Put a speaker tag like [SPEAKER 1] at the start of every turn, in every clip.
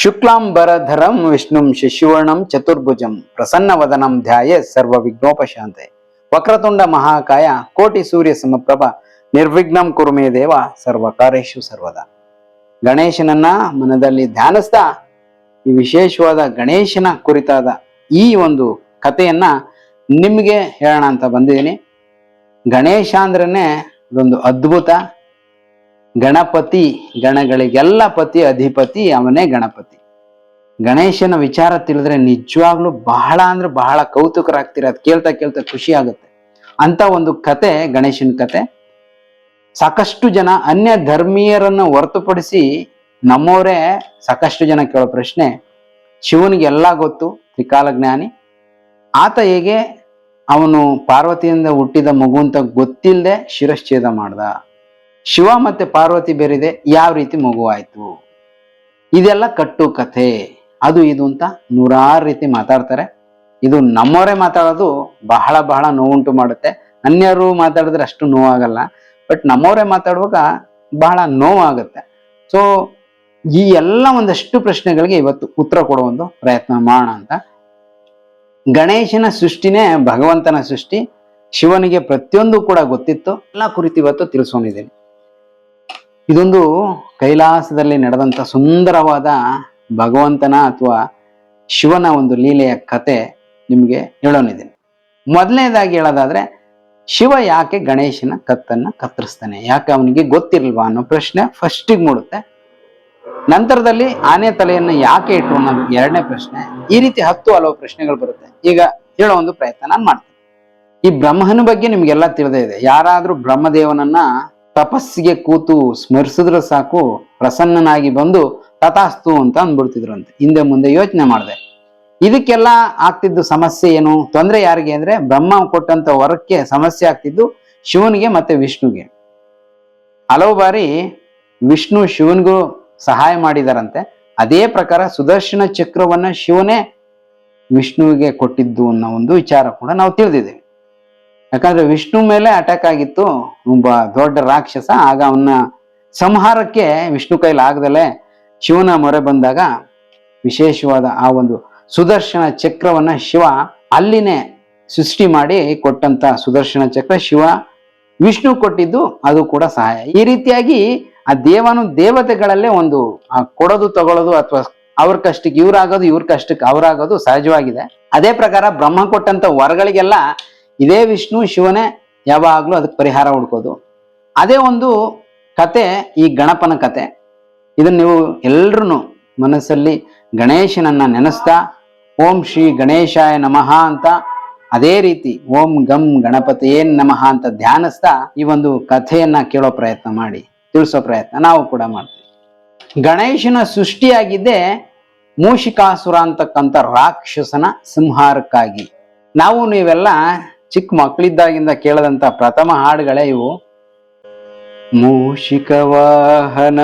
[SPEAKER 1] ಶುಕ್ಲಾಂಬರಧರಂ ವಿಷ್ಣುಂ ಶಶಿವರ್ಣಂ ಚತುರ್ಭುಜಂ ಪ್ರಸನ್ನವದನಂ ಧ್ಯಾಯ ಸರ್ವ ವಿಘ್ನೋಪಶಾಂತೆ ವಕ್ರತುಂಡ ಮಹಾಕಾಯ ಕೋಟಿ ಸೂರ್ಯ ಸಮಪ್ರಭ ನಿರ್ವಿಘ್ನಂ ಕುರುಮೇ ದೇವ ಸರ್ವ ಕಾರ್ಯೇಶು ಸರ್ವದ. ಗಣೇಶನನ್ನ ಮನದಲ್ಲಿ ಧ್ಯಾನಿಸ್ತಾ ಈ ವಿಶೇಷವಾದ ಗಣೇಶನ ಕುರಿತಾದ ಈ ಒಂದು ಕಥೆಯನ್ನ ನಿಮಗೆ ಹೇಳೋಣ ಅಂತ ಬಂದಿದ್ದೀನಿ. ಗಣೇಶ ಅಂದ್ರೇ ಇದೊಂದು ಅದ್ಭುತ ಗಣಪತಿ, ಗಣಗಳಿಗೆಲ್ಲ ಪತಿ, ಅಧಿಪತಿ, ಅವನೇ ಗಣಪತಿ. ಗಣೇಶನ ವಿಚಾರ ತಿಳಿದ್ರೆ ನಿಜವಾಗ್ಲೂ ಬಹಳ ಅಂದ್ರೆ ಬಹಳ ಕೌತುಕರಾಗ್ತೀರ. ಅದ್ ಕೇಳ್ತಾ ಕೇಳ್ತಾ ಖುಷಿ ಆಗುತ್ತೆ. ಅಂತ ಒಂದು ಕತೆ, ಗಣೇಶನ ಕತೆ. ಸಾಕಷ್ಟು ಜನ ಅನ್ಯ ಧರ್ಮೀಯರನ್ನು ಹೊರತುಪಡಿಸಿ ನಮ್ಮವರೇ ಸಾಕಷ್ಟು ಜನ ಕೇಳೋ ಪ್ರಶ್ನೆ. ಶಿವನಿಗೆ ಎಲ್ಲ ಗೊತ್ತು, ತ್ರಿಕಾಲ ಜ್ಞಾನಿ. ಆತ ಹೇಗೆ ಅವನು ಪಾರ್ವತಿಯಿಂದ ಹುಟ್ಟಿದ ಮಗು ಅಂತ ಗೊತ್ತಿಲ್ಲದೆ ಶಿರಶ್ಛೇದ ಮಾಡ್ದ? ಶಿವ ಮತ್ತೆ ಪಾರ್ವತಿ ಬೇರಿದೆ, ಯಾವ ರೀತಿ ಮಗು ಆಯ್ತು ಇದೆಲ್ಲ ಕಟ್ಟು ಕಥೆ ಅದು ಇದು ಅಂತ ನೂರಾರು ರೀತಿ ಮಾತಾಡ್ತಾರೆ. ಇದು ನಮ್ಮವರೇ ಮಾತಾಡೋದು ಬಹಳ ಬಹಳ ನೋವುಂಟು ಮಾಡುತ್ತೆ. ಅನ್ಯರು ಮಾತಾಡಿದ್ರೆ ಅಷ್ಟು ನೋವಾಗಲ್ಲ. ಬಟ್ ನಮ್ಮವರೇ ಮಾತಾಡುವಾಗ ಬಹಳ ನೋವಾಗುತ್ತೆ. ಸೊ ಈ ಎಲ್ಲ ಒಂದಷ್ಟು ಪ್ರಶ್ನೆಗಳಿಗೆ ಇವತ್ತು ಉತ್ತರ ಕೊಡೋ ಒಂದು ಪ್ರಯತ್ನ ಮಾಡೋಣ ಅಂತ. ಗಣೇಶನ ಸೃಷ್ಟಿನೇ ಭಗವಂತನ ಸೃಷ್ಟಿ. ಶಿವನಿಗೆ ಪ್ರತಿಯೊಂದು ಕೂಡ ಗೊತ್ತಿತ್ತು. ಎಲ್ಲ ಕುರಿತು ಇವತ್ತು ತಿಳಿಸ್ಕೊಂಡಿದ್ದೀನಿ. ಇದೊಂದು ಕೈಲಾಸದಲ್ಲಿ ನಡೆದಂತ ಸುಂದರವಾದ ಭಗವಂತನ ಅಥವಾ ಶಿವನ ಒಂದು ಲೀಲೆಯ ಕತೆ ನಿಮಗೆ ಹೇಳೋನಿದ್ದೀನಿ ಮೊದಲನೇದಾಗಿ ಹೇಳೋದಾದ್ರೆ ಶಿವ ಯಾಕೆ ಗಣೇಶನ ಕತ್ತನ್ನ ಕತ್ತರಿಸ್ತಾನೆ? ಯಾಕೆ ಅವನಿಗೆ ಗೊತ್ತಿರಲ್ವಾ ಅನ್ನೋ ಪ್ರಶ್ನೆ ಫಸ್ಟಿಗೆ ಮೂಡುತ್ತೆ. ನಂತರದಲ್ಲಿ ಆನೆ ತಲೆಯನ್ನು ಯಾಕೆ ಇಟ್ಟು ಅನ್ನೋದು ಎರಡನೇ ಪ್ರಶ್ನೆ. ಈ ರೀತಿ ಹತ್ತು ಹಲವು ಪ್ರಶ್ನೆಗಳು ಬರುತ್ತೆ. ಈಗ ಹೇಳೋ ಒಂದು ಪ್ರಯತ್ನ ನಾನು ಮಾಡ್ತೀನಿ. ಈ ಬ್ರಹ್ಮನ ಬಗ್ಗೆ ನಿಮ್ಗೆಲ್ಲ ತಿಳಿದೇ ಇದೆ. ಯಾರಾದರೂ ಬ್ರಹ್ಮದೇವನನ್ನ ತಪಸ್ಸಿಗೆ ಕೂತು ಸ್ಮರಿಸಿದ್ರೆ ಸಾಕು, ಪ್ರಸನ್ನನಾಗಿ ಬಂದು ತಥಾಸ್ತು ಅಂತ ಅಂದ್ಬಿಡ್ತಿದ್ರಂತೆ. ಹಿಂದೆ ಮುಂದೆ ಯೋಚನೆ ಮಾಡಿದೆ. ಇದಕ್ಕೆಲ್ಲ ಆಗ್ತಿದ್ದು ಸಮಸ್ಯೆ ಏನು? ತೊಂದರೆ ಯಾರಿಗೆ ಅಂದ್ರೆ ಬ್ರಹ್ಮ ಕೊಟ್ಟಂತ ವರಕ್ಕೆ ಸಮಸ್ಯೆ ಆಗ್ತಿದ್ದು ಶಿವನಿಗೆ ಮತ್ತೆ ವಿಷ್ಣುಗೆ. ಹಲವು ಬಾರಿ ವಿಷ್ಣು ಶಿವನಿಗೂ ಸಹಾಯ ಮಾಡಿದಾರಂತೆ. ಅದೇ ಪ್ರಕಾರ ಸುದರ್ಶನ ಚಕ್ರವನ್ನ ಶಿವನೇ ವಿಷ್ಣುವಿಗೆ ಕೊಟ್ಟಿದ್ದು ಅನ್ನೋ ಒಂದು ವಿಚಾರ ಕೂಡ ನಾವು ತಿಳಿದಿದ್ದೇವೆ. ಯಾಕಂದ್ರೆ ವಿಷ್ಣು ಮೇಲೆ ಅಟ್ಯಾಕ್ ಆಗಿತ್ತು. ಒಬ್ಬ ದೊಡ್ಡ ರಾಕ್ಷಸ, ಆಗ ಅವನ್ನ ಸಂಹಾರಕ್ಕೆ ವಿಷ್ಣು ಕೈಲಿ ಆಗದಲೆ ಶಿವನ ಮೊರೆ ಬಂದಾಗ ವಿಶೇಷವಾದ ಆ ಒಂದು ಸುದರ್ಶನ ಚಕ್ರವನ್ನ ಶಿವ ಅಲ್ಲಿನೇ ಸೃಷ್ಟಿ ಮಾಡಿ ಕೊಟ್ಟಂತ ಸುದರ್ಶನ ಚಕ್ರ ಶಿವ ವಿಷ್ಣು ಕೊಟ್ಟಿದ್ದು, ಅದು ಕೂಡ ಸಹಾಯ. ಈ ರೀತಿಯಾಗಿ ಆ ದೇವನು ದೇವತೆಗಳಲ್ಲೇ ಒಂದು, ಆ ಕೊಡೋದು ತಗೊಳ್ಳೋದು ಅಥವಾ ಅವ್ರ ಕಷ್ಟಕ್ಕೆ, ಇವ್ರಾಗೋದು ಇವ್ರ ಕಷ್ಟಕ್ಕೆ, ಅವರಾಗೋದು ಸಹಜವಾಗಿದೆ. ಅದೇ ಪ್ರಕಾರ ಬ್ರಹ್ಮ ಕೊಟ್ಟಂತ ವರಗಳಿಗೆಲ್ಲ ಇದೇ ವಿಷ್ಣು ಶಿವನೇ ಯಾವಾಗಲೂ ಅದಕ್ಕೆ ಪರಿಹಾರ ಹುಡ್ಕೋದು. ಅದೇ ಒಂದು ಕತೆ ಈ ಗಣಪನ ಕತೆ. ಇದನ್ನು ನೀವು ಎಲ್ಲರೂ ಮನಸ್ಸಲ್ಲಿ ಗಣೇಶನನ್ನ ನೆನೆಸ್ತಾ, ಓಂ ಶ್ರೀ ಗಣೇಶಾಯ ನಮಃ ಅಂತ ಅದೇ ರೀತಿ ಓಂ ಗಂ ಗಣಪತಿಯೇ ನಮಃ ಅಂತ ಧ್ಯಾನಿಸ್ತಾ ಈ ಒಂದು ಕಥೆಯನ್ನ ಕೇಳೋ ಪ್ರಯತ್ನ ಮಾಡಿ, ತಿಳಿಸೋ ಪ್ರಯತ್ನ ನಾವು ಕೂಡ ಮಾಡ್ತೀವಿ. ಗಣೇಶನ ಸೃಷ್ಟಿಯಾಗಿದ್ದೇ ಮೂಷಿಕಾಸುರ ಅಂತಕ್ಕಂಥ ರಾಕ್ಷಸನ ಸಂಹಾರಕ್ಕಾಗಿ. ನಾವು ನೀವೆಲ್ಲ ಚಿಕ್ಕ ಮಕ್ಕಳಿದ್ದಾಗಿಂದ ಕೇಳದಂತ ಪ್ರಥಮ ಹಾಡುಗಳೇ ಇವು. ಮೂಷಿಕ ವಾಹನ,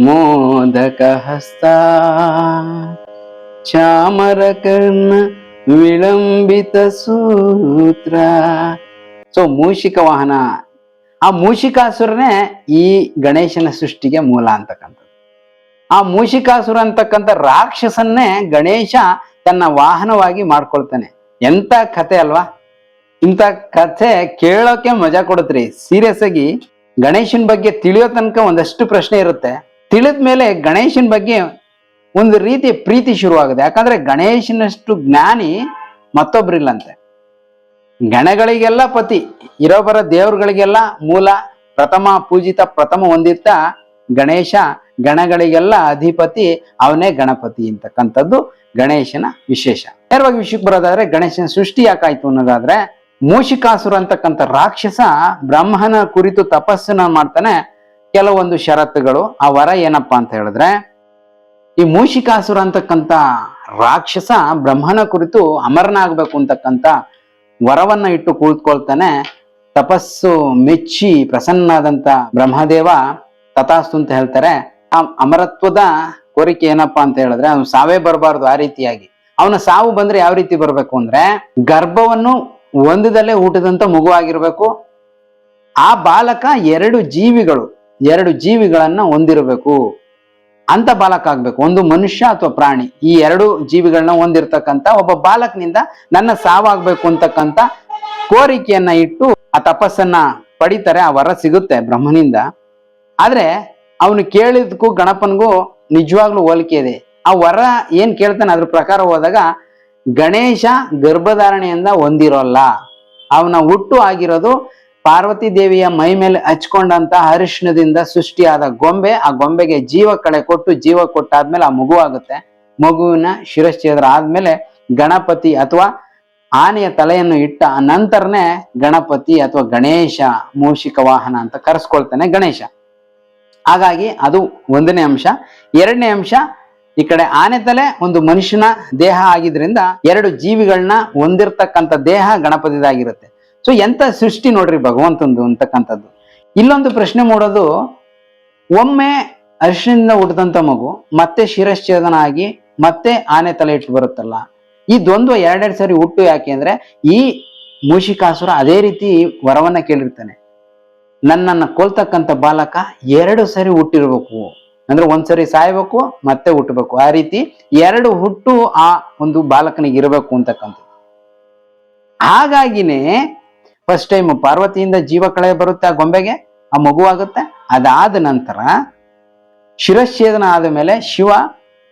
[SPEAKER 1] ಮೋದಕ ಹಸ್ತ, ಚಾಮರ ಕರ್ಣ, ವಿಳಂಬಿತ ಸೂತ್ರ. ಸೊ ಮೂಷಿಕ ವಾಹನ. ಆ ಮೂಷಿಕಾಸುರನೇ ಈ ಗಣೇಶನ ಸೃಷ್ಟಿಗೆ ಮೂಲ ಅಂತಕ್ಕಂಥದ್ದು. ಆ ಮೂಷಿಕಾಸುರ ಅಂತಕ್ಕಂಥ ರಾಕ್ಷಸನ್ನೇ ಗಣೇಶ ತನ್ನ ವಾಹನವಾಗಿ ಮಾಡ್ಕೊಳ್ತಾನೆ. ಎಂತ ಕತೆ ಅಲ್ವಾ? ಇಂಥ ಕಥೆ ಕೇಳೋಕೆ ಮಜಾ ಕೊಡತ್ರಿ ಸೀರಿಯಸ್ ಆಗಿ ಗಣೇಶನ್ ಬಗ್ಗೆ ತಿಳಿಯೋ ತನಕ ಒಂದಷ್ಟು ಪ್ರಶ್ನೆ ಇರುತ್ತೆ. ತಿಳಿದ ಮೇಲೆ ಗಣೇಶನ್ ಬಗ್ಗೆ ಒಂದು ರೀತಿ ಪ್ರೀತಿ ಶುರುವಾಗುತ್ತೆ. ಯಾಕಂದ್ರೆ ಗಣೇಶನಷ್ಟು ಜ್ಞಾನಿ ಮತ್ತೊಬ್ರಿಲ್ಲಂತೆ. ಗಣಗಳಿಗೆಲ್ಲ ಪತಿ ಇರೋ ಬರೋ ದೇವ್ರುಗಳಿಗೆಲ್ಲ ಮೂಲ, ಪ್ರಥಮ, ಪೂಜಿತ, ಪ್ರಥಮ ಹೊಂದಿತ್ತ ಗಣೇಶ, ಗಣಗಳಿಗೆಲ್ಲ ಅಧಿಪತಿ, ಅವನೇ ಗಣಪತಿ ಅಂತಕ್ಕಂಥದ್ದು ಗಣೇಶನ ವಿಶೇಷ. ನೇರವಾಗಿ ವಿಷಯಕ್ಕೆ ಬರೋದಾದ್ರೆ ಗಣೇಶನ ಸೃಷ್ಟಿ ಯಾಕಾಯ್ತು ಅನ್ನೋದಾದ್ರೆ ಮೂಷಿಕಾಸುರ ಅಂತಕ್ಕಂಥ ರಾಕ್ಷಸ ಬ್ರಹ್ಮನ ಕುರಿತು ತಪಸ್ಸನ್ನ ಮಾಡ್ತಾನೆ. ಕೆಲವೊಂದು ಷರತ್ತುಗಳು. ಆ ವರ ಏನಪ್ಪಾ ಅಂತ ಹೇಳಿದ್ರೆ, ಈ ಮೂಷಿಕಾಸುರ ಅಂತಕ್ಕಂಥ ರಾಕ್ಷಸ ಬ್ರಹ್ಮನ ಕುರಿತು ಅಮರನಾಗಬೇಕು ಅಂತಕ್ಕಂಥ ವರವನ್ನ ಇಟ್ಟು ಕುಳಿತುಕೊಳ್ತಾನೆ ತಪಸ್ಸು ಮೆಚ್ಚಿ ಪ್ರಸನ್ನಾದಂತ ಬ್ರಹ್ಮದೇವ ತಥಾಸ್ತು ಅಂತ ಹೇಳ್ತಾರೆ. ಆ ಅಮರತ್ವದ ಕೋರಿಕೆ ಏನಪ್ಪಾ ಅಂತ ಹೇಳಿದ್ರೆ, ಅವ್ನು ಸಾವೇ ಬರಬಾರ್ದು ಆ ರೀತಿಯಾಗಿ. ಅವನ ಸಾವು ಬಂದ್ರೆ ಯಾವ ರೀತಿ ಬರಬೇಕು ಅಂದ್ರೆ, ಗರ್ಭವನ್ನು ಒಂದದಲ್ಲೇ ಊಟದಂತ ಮಗು ಆಗಿರ್ಬೇಕು ಆ ಬಾಲಕ ಎರಡು ಜೀವಿಗಳು, ಎರಡು ಜೀವಿಗಳನ್ನ ಹೊಂದಿರಬೇಕು. ಅಂತ ಬಾಲಕ ಆಗ್ಬೇಕು. ಒಂದು ಮನುಷ್ಯ ಅಥವಾ ಪ್ರಾಣಿ, ಈ ಎರಡು ಜೀವಿಗಳನ್ನ ಹೊಂದಿರ್ತಕ್ಕಂತ ಒಬ್ಬ ಬಾಲಕನಿಂದ ನನ್ನ ಸಾವಾಗ್ಬೇಕು ಅಂತಕ್ಕಂತ ಕೋರಿಕೆಯನ್ನ ಇಟ್ಟು ಆ ತಪಸ್ಸನ್ನ ಪಡಿತಾರೆ, ಆ ವರ ಸಿಗುತ್ತೆ ಬ್ರಹ್ಮನಿಂದ. ಆದ್ರೆ ಅವನು ಕೇಳಿದಕ್ಕೂ ಗಣಪನ್ಗೂ ನಿಜವಾಗ್ಲೂ ಹೋಲಿಕೆ ಇದೆ. ಆ ವರ ಏನ್ ಕೇಳ್ತಾನೆ ಅದ್ರ ಪ್ರಕಾರ ಹೋದಾಗ ಗಣೇಶ ಗರ್ಭಧಾರಣೆಯಿಂದ ಹೊಂದಿರೋಲ್ಲ. ಅವನ ಹುಟ್ಟು ಆಗಿರೋದು ಪಾರ್ವತಿ ದೇವಿಯ ಮೈ ಮೇಲೆ ಹಚ್ಕೊಂಡಂತ ಹರಿಷ್ಣದಿಂದ ಸೃಷ್ಟಿಯಾದ ಗೊಂಬೆ. ಆ ಗೊಂಬೆಗೆ ಜೀವ ಕಳೆ ಕೊಟ್ಟು ಜೀವ ಕೊಟ್ಟಾದ್ಮೇಲೆ ಆ ಮಗು ಆಗುತ್ತೆ. ಮಗುವಿನ ಶಿರಶ್ಚೇದ್ರ ಆದ್ಮೇಲೆ ಗಣಪತಿ ಅಥವಾ ಆನೆಯ ತಲೆಯನ್ನು ಇಟ್ಟ ನಂತರನೇ ಗಣಪತಿ ಅಥವಾ ಗಣೇಶ ಮೂಷಿಕ ವಾಹನ ಅಂತ ಕರೆಸ್ಕೊಳ್ತಾನೆ ಗಣೇಶ. ಹಾಗಾಗಿ ಅದು ಒಂದನೇ ಅಂಶ. ಎರಡನೇ ಅಂಶ ಈ ಕಡೆ ಆನೆ ತಲೆ ಒಂದು ಮನುಷ್ಯನ ದೇಹ ಆಗಿದ್ರಿಂದ ಎರಡು ಜೀವಿಗಳನ್ನ ಹೊಂದಿರ್ತಕ್ಕಂಥ ದೇಹ ಗಣಪತಿದಾಗಿರುತ್ತೆ. ಸೊ ಎಂತ ಸೃಷ್ಟಿ ನೋಡ್ರಿ ಭಗವಂತಂದು ಅಂತಕ್ಕಂಥದ್ದು. ಇಲ್ಲೊಂದು ಪ್ರಶ್ನೆ ಮೂಡೋದು, ಒಮ್ಮೆ ಅರಿಶಿನಿಂದ ಹುಟ್ಟಿದಂಥ ಮಗು ಮತ್ತೆ ಶಿರಶ್ಚೇದನ ಆಗಿ ಮತ್ತೆ ಆನೆ ತಲೆ ಇಟ್ಟು ಬರುತ್ತಲ್ಲ. ಈ ದ್ವಂದ್ವ ಎರಡೆರಡು ಸಾರಿ ಹುಟ್ಟು ಯಾಕೆ ಅಂದ್ರೆ, ಈ ಮೂಷಿಕಾಸುರ ಅದೇ ರೀತಿ ವರವನ್ನ ಕೇಳಿರ್ತಾನೆ. ನನ್ನನ್ನ ಕೊಲ್ತಕ್ಕಂಥ ಬಾಲಕ ಎರಡು ಸರಿ ಹುಟ್ಟಿರ್ಬೇಕು. ಅಂದ್ರೆ ಒಂದ್ಸರಿ ಸಾಯ್ಬೇಕು, ಮತ್ತೆ ಹುಟ್ಟಬೇಕು. ಆ ರೀತಿ ಎರಡು ಹುಟ್ಟು ಆ ಒಂದು ಬಾಲಕನಿಗೆ ಇರಬೇಕು ಅಂತಕ್ಕಂಥದ್ದು. ಹಾಗಾಗಿನೇ ಫಸ್ಟ್ ಟೈಮ್ ಪಾರ್ವತಿಯಿಂದ ಜೀವ ಕಳೆ ಬರುತ್ತೆ ಆ ಗೊಂಬೆಗೆ, ಆ ಮಗುವಾಗುತ್ತೆ. ಅದಾದ ನಂತರ ಶಿರಶ್ಛೇದನ ಆದ ಮೇಲೆ ಶಿವ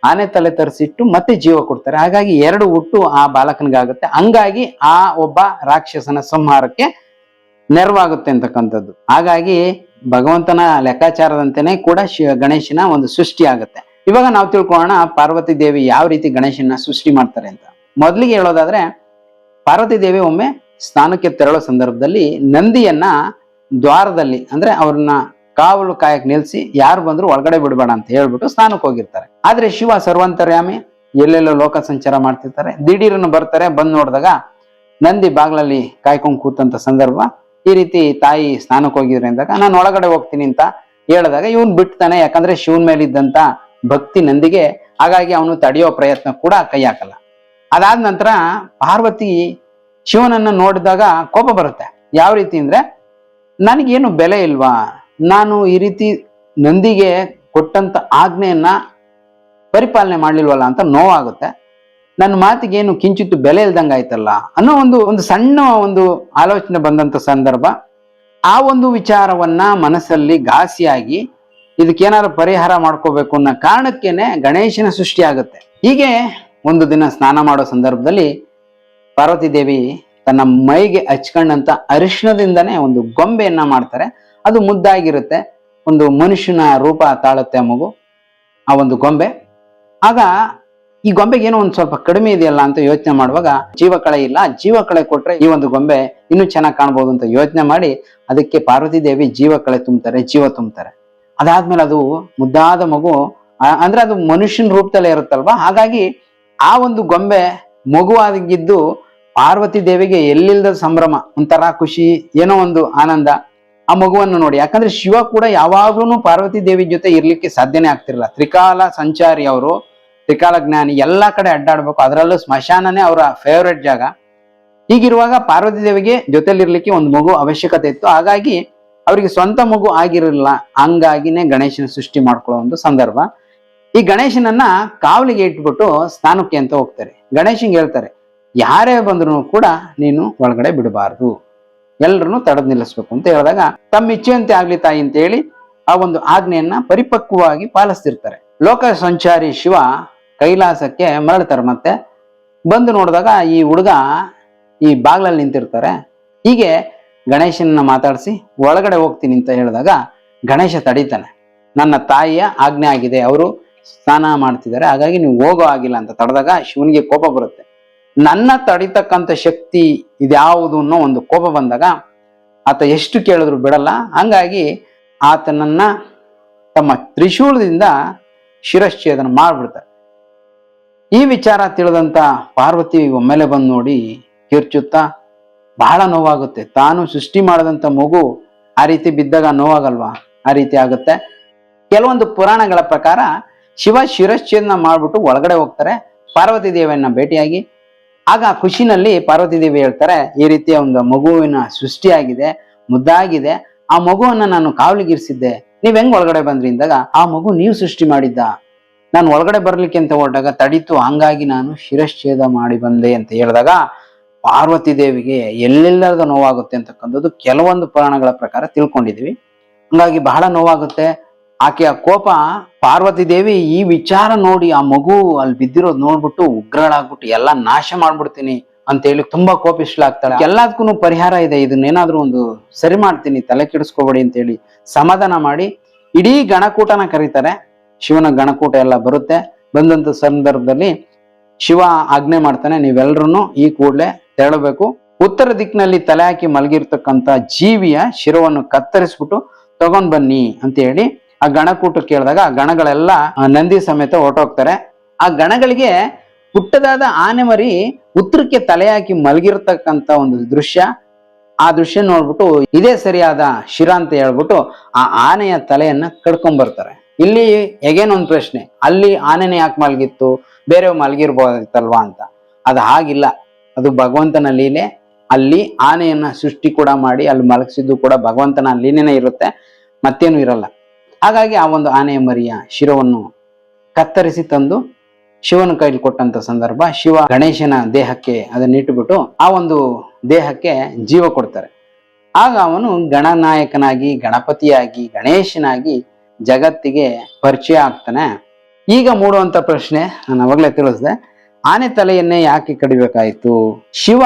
[SPEAKER 1] ಆನೆ ತಲೆ ತರಿಸಿಟ್ಟು ಮತ್ತೆ ಜೀವ ಕೊಡ್ತಾರೆ. ಹಾಗಾಗಿ ಎರಡು ಹುಟ್ಟು ಆ ಬಾಲಕನಿಗಾಗುತ್ತೆ. ಹಂಗಾಗಿ ಆ ಒಬ್ಬ ರಾಕ್ಷಸನ ಸಂಹಾರಕ್ಕೆ ನೆರವಾಗುತ್ತೆ ಅಂತಕ್ಕಂಥದ್ದು. ಹಾಗಾಗಿ ಭಗವಂತನ ಲೆಕ್ಕಾಚಾರದಂತೆನೆ ಕೂಡ ಗಣೇಶನ ಒಂದು ಸೃಷ್ಟಿ ಆಗುತ್ತೆ. ಇವಾಗ ನಾವು ತಿಳ್ಕೊಳ್ಳೋಣ ಪಾರ್ವತಿ ದೇವಿ ಯಾವ ರೀತಿ ಗಣೇಶನ ಸೃಷ್ಟಿ ಮಾಡ್ತಾರೆ ಅಂತ. ಮೊದಲಿಗೆ ಹೇಳೋದಾದ್ರೆ, ಪಾರ್ವತಿ ದೇವಿ ಒಮ್ಮೆ ಸ್ನಾನಕ್ಕೆ ತೆರಳೋ ಸಂದರ್ಭದಲ್ಲಿ ನಂದಿಯನ್ನ ದ್ವಾರದಲ್ಲಿ, ಅಂದ್ರೆ ಅವ್ರನ್ನ ಕಾವಲು ಕಾಯಕ್ ನಿಲ್ಸಿ ಯಾರು ಬಂದ್ರು ಒಳಗಡೆ ಬಿಡಬೇಡ ಅಂತ ಹೇಳ್ಬಿಟ್ಟು ಸ್ನಾನಕ್ಕೆ ಹೋಗಿರ್ತಾರೆ. ಆದ್ರೆ ಶಿವ ಸರ್ವಂತರ್ಯಾಮಿ, ಎಲ್ಲೆಲ್ಲೋ ಲೋಕ ಸಂಚಾರ ಮಾಡ್ತಿರ್ತಾರೆ, ದಿಢೀರನ್ನು ಬರ್ತಾರೆ, ಬಂದ್ ನೋಡಿದಾಗ ನಂದಿ ಬಾಗ್ಲಲ್ಲಿ ಕಾಯ್ಕೊಂಡು ಕೂತಂತ ಸಂದರ್ಭ ಈ ರೀತಿ ತಾಯಿ ಸ್ನಾನಕ್ಕೆ ಹೋಗಿದ್ರು ಅಂದಾಗ ನಾನು ಒಳಗಡೆ ಹೋಗ್ತೀನಿ ಅಂತ ಹೇಳಿದಾಗ ಇವನ್ ಬಿಡ್ತಾನೆ ಯಾಕಂದ್ರೆ ಶಿವನ್ ಮೇಲೆ ಇದ್ದಂತ ಭಕ್ತಿ ನಂದಿಗೆ. ಹಾಗಾಗಿ ಅವನು ತಡೆಯೋ ಪ್ರಯತ್ನ ಕೂಡ ಕೈ ಹಾಕಲ್ಲ. ಅದಾದ ನಂತರ ಪಾರ್ವತಿ ಶಿವನನ್ನ ನೋಡಿದಾಗ ಕೋಪ ಬರುತ್ತೆ. ಯಾವ ರೀತಿ ಅಂದ್ರೆ, ನನಗೇನು ಬೆಲೆ ಇಲ್ವಾ? ನಾನು ಈ ರೀತಿ ನಂದಿಗೆ ಕೊಟ್ಟಂತ ಆಜ್ಞೆಯನ್ನ ಪರಿಪಾಲನೆ ಮಾಡ್ಲಿಲ್ವಲ್ಲ ಅಂತ ನೋವಾಗುತ್ತೆ. ನನ್ನ ಮಾತಿಗೇನು ಕಿಂಚಿತ್ತು ಬೆಲೆ ಇಲ್ದಂಗೆ ಆಯ್ತಲ್ಲ ಅನ್ನೋ ಒಂದು ಒಂದು ಸಣ್ಣ ಒಂದು ಆಲೋಚನೆ ಬಂದಂತ ಸಂದರ್ಭ. ಆ ಒಂದು ವಿಚಾರವನ್ನ ಮನಸ್ಸಲ್ಲಿ ಘಾಸಿಯಾಗಿ ಇದಕ್ಕೇನಾದ್ರು ಪರಿಹಾರ ಮಾಡ್ಕೋಬೇಕು ಅನ್ನೋ ಕಾರಣಕ್ಕೇನೆ ಗಣೇಶನ ಸೃಷ್ಟಿ ಆಗುತ್ತೆ. ಹೀಗೆ ಒಂದು ದಿನ ಸ್ನಾನ ಮಾಡೋ ಸಂದರ್ಭದಲ್ಲಿ ಪಾರ್ವತಿ ದೇವಿ ತನ್ನ ಮೈಗೆ ಹಚ್ಕೊಂಡಂತ ಅರಿಶಿಣದಿಂದನೇ ಒಂದು ಗೊಂಬೆಯನ್ನ ಮಾಡ್ತಾರೆ. ಅದು ಮುದ್ದಾಗಿರುತ್ತೆ. ಒಂದು ಮನುಷ್ಯನ ರೂಪ ತಾಳುತ್ತೆ ಮಗು. ಆ ಒಂದು ಗೊಂಬೆ. ಆಗ ಈ ಗೊಂಬೆಗೆ ಏನೋ ಒಂದು ಸ್ವಲ್ಪ ಕಡಿಮೆ ಇದೆಯಲ್ಲ ಅಂತ ಯೋಚನೆ ಮಾಡುವಾಗ ಜೀವಕಳೆ ಇಲ್ಲ ಜೀವಕಳೆ ಕೊಟ್ರೆ ಈ ಒಂದು ಗೊಂಬೆ ಇನ್ನೂ ಚೆನ್ನಾಗಿ ಕಾಣ್ಬೋದು ಅಂತ ಯೋಚನೆ ಮಾಡಿ ಅದಕ್ಕೆ ಪಾರ್ವತಿ ದೇವಿ ಜೀವಕಳೆ ತುಂಬ್ತಾರೆ, ಜೀವ ತುಂಬ್ತಾರೆ. ಅದಾದ್ಮೇಲೆ ಅದು ಮುದ್ದಾದ ಮಗು ಅಂದ್ರೆ ಅದು ಮನುಷ್ಯನ ರೂಪದಲ್ಲೇ ಇರುತ್ತಲ್ವಾ? ಹಾಗಾಗಿ ಆ ಒಂದು ಗೊಂಬೆ ಮಗುವಾಗಿದ್ದು ಪಾರ್ವತಿ ದೇವಿಗೆ ಎಲ್ಲಿಲ್ಲದ ಸಂಭ್ರಮ, ಒಂಥರ ಖುಷಿ, ಏನೋ ಒಂದು ಆನಂದ ಆ ಮಗುವನ್ನು ನೋಡಿ. ಯಾಕಂದ್ರೆ ಶಿವ ಕೂಡ ಯಾವಾಗ್ಲೂ ಪಾರ್ವತಿ ದೇವಿ ಜೊತೆ ಇರ್ಲಿಕ್ಕೆ ಸಾಧ್ಯನೇ ಆಗ್ತಿರಲಿಲ್ಲ. ತ್ರಿಕಾಲ ಸಂಚಾರಿ ಅವರು ತ್ರಿಕಾಲ ಜ್ಞಾನಿ ಎಲ್ಲಾ ಕಡೆ ಅಡ್ಡಾಡ್ಬೇಕು. ಅದರಲ್ಲೂ ಸ್ಮಶಾನನೇ ಅವರ ಫೇವರೆಟ್ ಜಾಗ. ಹೀಗಿರುವಾಗ ಪಾರ್ವತಿ ದೇವಿಗೆ ಜೊತೆಲಿರ್ಲಿಕ್ಕೆ ಒಂದು ಮಗು ಅವಶ್ಯಕತೆ ಇತ್ತು. ಹಾಗಾಗಿ ಅವರಿಗೆ ಸ್ವಂತ ಮಗು ಆಗಿರಲಿಲ್ಲ. ಹಂಗಾಗಿನೇ ಗಣೇಶನ ಸೃಷ್ಟಿ ಮಾಡ್ಕೊಳ್ಳೋ ಒಂದು ಸಂದರ್ಭ. ಈ ಗಣೇಶನನ್ನ ಕಾವಲಿಗೆ ಇಟ್ಬಿಟ್ಟು ಸ್ನಾನಕ್ಕೆ ಅಂತ ಹೋಗ್ತಾರೆ. ಗಣೇಶನ್ಗೆ ಹೇಳ್ತಾರೆ, ಯಾರೇ ಬಂದ್ರು ಕೂಡ ನೀನು ಒಳಗಡೆ ಬಿಡಬಾರ್ದು. ಎಲ್ಲರನ್ನು ತಡೆದು ನಿಲ್ಲಿಸ್ಬೇಕು. ಅಂತ ಹೇಳಿದಾಗ, ತಮ್ಮ ಇಚ್ಛೆಯಂತೆ ಆಗ್ಲಿ ತಾಯಿ ಅಂತ ಹೇಳಿ ಆ ಒಂದು ಆಜ್ಞೆಯನ್ನ ಪರಿಪಕ್ವವಾಗಿ ಪಾಲಿಸ್ತಿರ್ತಾರೆ. ಲೋಕ ಸಂಚಾರಿ ಶಿವ ಕೈಲಾಸಕ್ಕೆ ಮರಳ್ತಾರೆ ಮತ್ತೆ. ಬಂದು ನೋಡಿದಾಗ ಈ ಹುಡುಗ ಈ ಬಾಗ್ಲಲ್ಲಿ ನಿಂತಿರ್ತಾರೆ. ಹೀಗೆ ಗಣೇಶನನ್ನ ಮಾತಾಡಿಸಿ, ಒಳಗಡೆ ಹೋಗ್ತೀನಿ ಅಂತ ಹೇಳಿದಾಗ ಗಣೇಶ ತಡೀತಾನೆ. ನನ್ನ ತಾಯಿಯ ಆಜ್ಞೆ ಆಗಿದೆ. ಅವರು ಸ್ನಾನ ಮಾಡ್ತಿದ್ದಾರೆ. ಹಾಗಾಗಿ ನೀವು ಹೋಗೋ ಆಗಿಲ್ಲ ಅಂತ ತಡೆದಾಗ ಶಿವನಿಗೆ ಕೋಪ ಬರುತ್ತೆ. ನನ್ನ ತಡಿತಕ್ಕಂಥ ಶಕ್ತಿ ಇದ್ಯಾವುದು ಅನ್ನೋ ಒಂದು ಕೋಪ ಬಂದಾಗ, ಆತ ಎಷ್ಟು ಕೇಳಿದ್ರು ಬಿಡಲ್ಲ. ಹಂಗಾಗಿ ಆತನನ್ನ ತಮ್ಮ ತ್ರಿಶೂಲದಿಂದ ಶಿರಶ್ಚೇದನ ಮಾಡ್ಬಿಡ್ತಾರೆ. ಈ ವಿಚಾರ ತಿಳಿದಂತ ಪಾರ್ವತಿ ಒಮ್ಮೆಲೆ ಬಂದು ನೋಡಿ ಕಿರ್ಚುತ್ತಾ ಬಹಳ ನೋವಾಗುತ್ತೆ. ತಾನು ಸೃಷ್ಟಿ ಮಾಡದಂತ ಮಗು ಆ ರೀತಿ ಬಿದ್ದಾಗ ನೋವಾಗಲ್ವಾ? ಆ ರೀತಿ ಆಗುತ್ತೆ. ಕೆಲವೊಂದು ಪುರಾಣಗಳ ಪ್ರಕಾರ ಶಿವ ಶಿರಶ್ಚೇದನ ಮಾಡ್ಬಿಟ್ಟು ಒಳಗಡೆ ಹೋಗ್ತಾರೆ. ಪಾರ್ವತಿ ದೇವಿಯನ್ನ ಭೇಟಿಯಾಗಿ. ಆಗ ಖುಷಿನಲ್ಲಿ ಪಾರ್ವತಿ ದೇವಿ ಹೇಳ್ತಾರೆ, ಈ ರೀತಿಯ ಒಂದು ಮಗುವಿನ ಸೃಷ್ಟಿಯಾಗಿದೆ, ಮುದ್ದಾಗಿದೆ. ಆ ಮಗುವನ್ನ ನಾನು ಕಾವಲಿಗಿರಿಸಿದ್ದೆ. ನೀವ್ ಹೆಂಗ್ ಒಳಗಡೆ ಬಂದ್ರಿ? ಅಂದಾಗ, ಆ ಮಗು ನೀವು ಸೃಷ್ಟಿ ಮಾಡಿದ್ದ. ನಾನು ಒಳಗಡೆ ಬರ್ಲಿಕ್ಕೆ ಅಂತ ಹೊರಟಾಗ ತಡಿತು, ಹಂಗಾಗಿ ನಾನು ಶಿರಶ್ಛೇದ ಮಾಡಿ ಬಂದೆ ಅಂತ ಹೇಳಿದಾಗ ಪಾರ್ವತಿ ದೇವಿಗೆ ಎಲ್ಲೆಲ್ಲರದ ನೋವಾಗುತ್ತೆ ಅಂತಕ್ಕಂಥದ್ದು ಕೆಲವೊಂದು ಪುರಾಣಗಳ ಪ್ರಕಾರ ತಿಳ್ಕೊಂಡಿದ್ವಿ ಹಂಗಾಗಿ ಬಹಳ ನೋವಾಗುತ್ತೆ. ಆಕೆಯ ಕೋಪ, ಪಾರ್ವತಿ ದೇವಿ ಈ ವಿಚಾರ ನೋಡಿ ಆ ಮಗು ಅಲ್ಲಿ ಬಿದ್ದಿರೋದು ನೋಡ್ಬಿಟ್ಟು ಉಗ್ರಳಾಗ್ಬಿಟ್ಟು, ಎಲ್ಲ ನಾಶ ಮಾಡ್ಬಿಡ್ತೀನಿ ಅಂತ ಹೇಳಿ ತುಂಬಾ ಕೋಪಿಸ್ಲಾಗ್ತಾಳೆ ಎಲ್ಲದಕ್ಕೂ ಪರಿಹಾರ ಇದೆ. ಇದನ್ನೇನಾದ್ರೂ ಒಂದು ಸರಿ ಮಾಡ್ತೀನಿ, ತಲೆ ಕೆಡಿಸ್ಕೋಬೇಡಿ ಅಂತ ಹೇಳಿ ಸಮಾಧಾನ ಮಾಡಿ, ಇಡೀ ಗಣಕೂಟನ ಕರೀತಾರೆ. ಶಿವನ ಗಣಕೂಟ ಎಲ್ಲ ಬರುತ್ತೆ. ಬಂದಂತ ಸಂದರ್ಭದಲ್ಲಿ ಶಿವ ಆಜ್ಞೆ ಮಾಡ್ತಾನೆ ನೀವೆಲ್ಲರೂ ಈ ಕೂಡಲೇ ತೆರಳಬೇಕು. ಉತ್ತರ ದಿಕ್ಕಿನಲ್ಲಿ ತಲೆ ಹಾಕಿ ಮಲಗಿರ್ತಕ್ಕಂಥ ಜೀವಿಯ ಶಿರವನ್ನು ಕತ್ತರಿಸ್ಬಿಟ್ಟು ತಗೊಂಡ್ ಬನ್ನಿ ಅಂತ ಹೇಳಿ ಆ ಗಣಕೂಟ ಕೇಳಿದಾಗ ಆ ಗಣಗಳೆಲ್ಲ ನಂದಿ ಸಮೇತ ಹೊರಟೋಗ್ತಾರೆ. ಆ ಗಣಗಳಿಗೆ ಪುಟ್ಟದಾದ ಆನೆ ಮರಿ ಉತ್ತರಕ್ಕೆ ತಲೆ ಹಾಕಿ ಮಲಗಿರ್ತಕ್ಕಂಥ ಒಂದು ದೃಶ್ಯ. ಆ ದೃಶ್ಯ ನೋಡ್ಬಿಟ್ಟು ಇದೇ ಸರಿಯಾದ ಶಿರ ಅಂತ ಹೇಳ್ಬಿಟ್ಟು ಆ ಆನೆಯ ತಲೆಯನ್ನ ಕಡ್ಕೊಂಡ್ ಬರ್ತಾರೆ. ಇಲ್ಲಿ ಎಗೇನ್ ಒಂದು ಪ್ರಶ್ನೆ. ಅಲ್ಲಿ ಆನೆನೇ ಯಾಕೆ ಮಲಗಿತ್ತು? ಬೇರೆ ಮಲಗಿರ್ಬೋದಿತ್ತಲ್ವಾ ಅಂತ. ಅದು ಹಾಗಿಲ್ಲ. ಅದು ಭಗವಂತನ ಲೀಲೆ. ಅಲ್ಲಿ ಆನೆಯನ್ನ ಸೃಷ್ಟಿ ಕೂಡ ಮಾಡಿ, ಅಲ್ಲಿ ಮಲಗಿಸಿದ್ದು ಕೂಡ ಭಗವಂತನ ಲೀಲೆನೇ ಇರುತ್ತೆ. ಮತ್ತೇನು ಇರಲ್ಲ. ಹಾಗಾಗಿ ಆ ಒಂದು ಆನೆಯ ಮರಿಯ ಶಿರವನ್ನು ಕತ್ತರಿಸಿ ತಂದು ಶಿವನ ಕೈಲಿ ಕೊಟ್ಟಂತ ಸಂದರ್ಭ ಶಿವ ಗಣೇಶನ ದೇಹಕ್ಕೆ ಅದನ್ನ ಇಟ್ಟುಬಿಟ್ಟು ಆ ಒಂದು ದೇಹಕ್ಕೆ ಜೀವ ಕೊಡ್ತಾರೆ. ಆಗ ಅವನು ಗಣನಾಯಕನಾಗಿ, ಗಣಪತಿಯಾಗಿ, ಗಣೇಶನಾಗಿ ಜಗತ್ತಿಗೆ ಪರಿಚಯ ಆಗ್ತಾನೆ. ಈಗ ಮೂಡುವಂತ ಪ್ರಶ್ನೆ ನಾನು ಅವಾಗಲೇ ತಿಳಿಸಿದೆ. ಆನೆ ತಲೆಯನ್ನೇ ಯಾಕೆ ಕಡಿಬೇಕಾಯ್ತು? ಶಿವ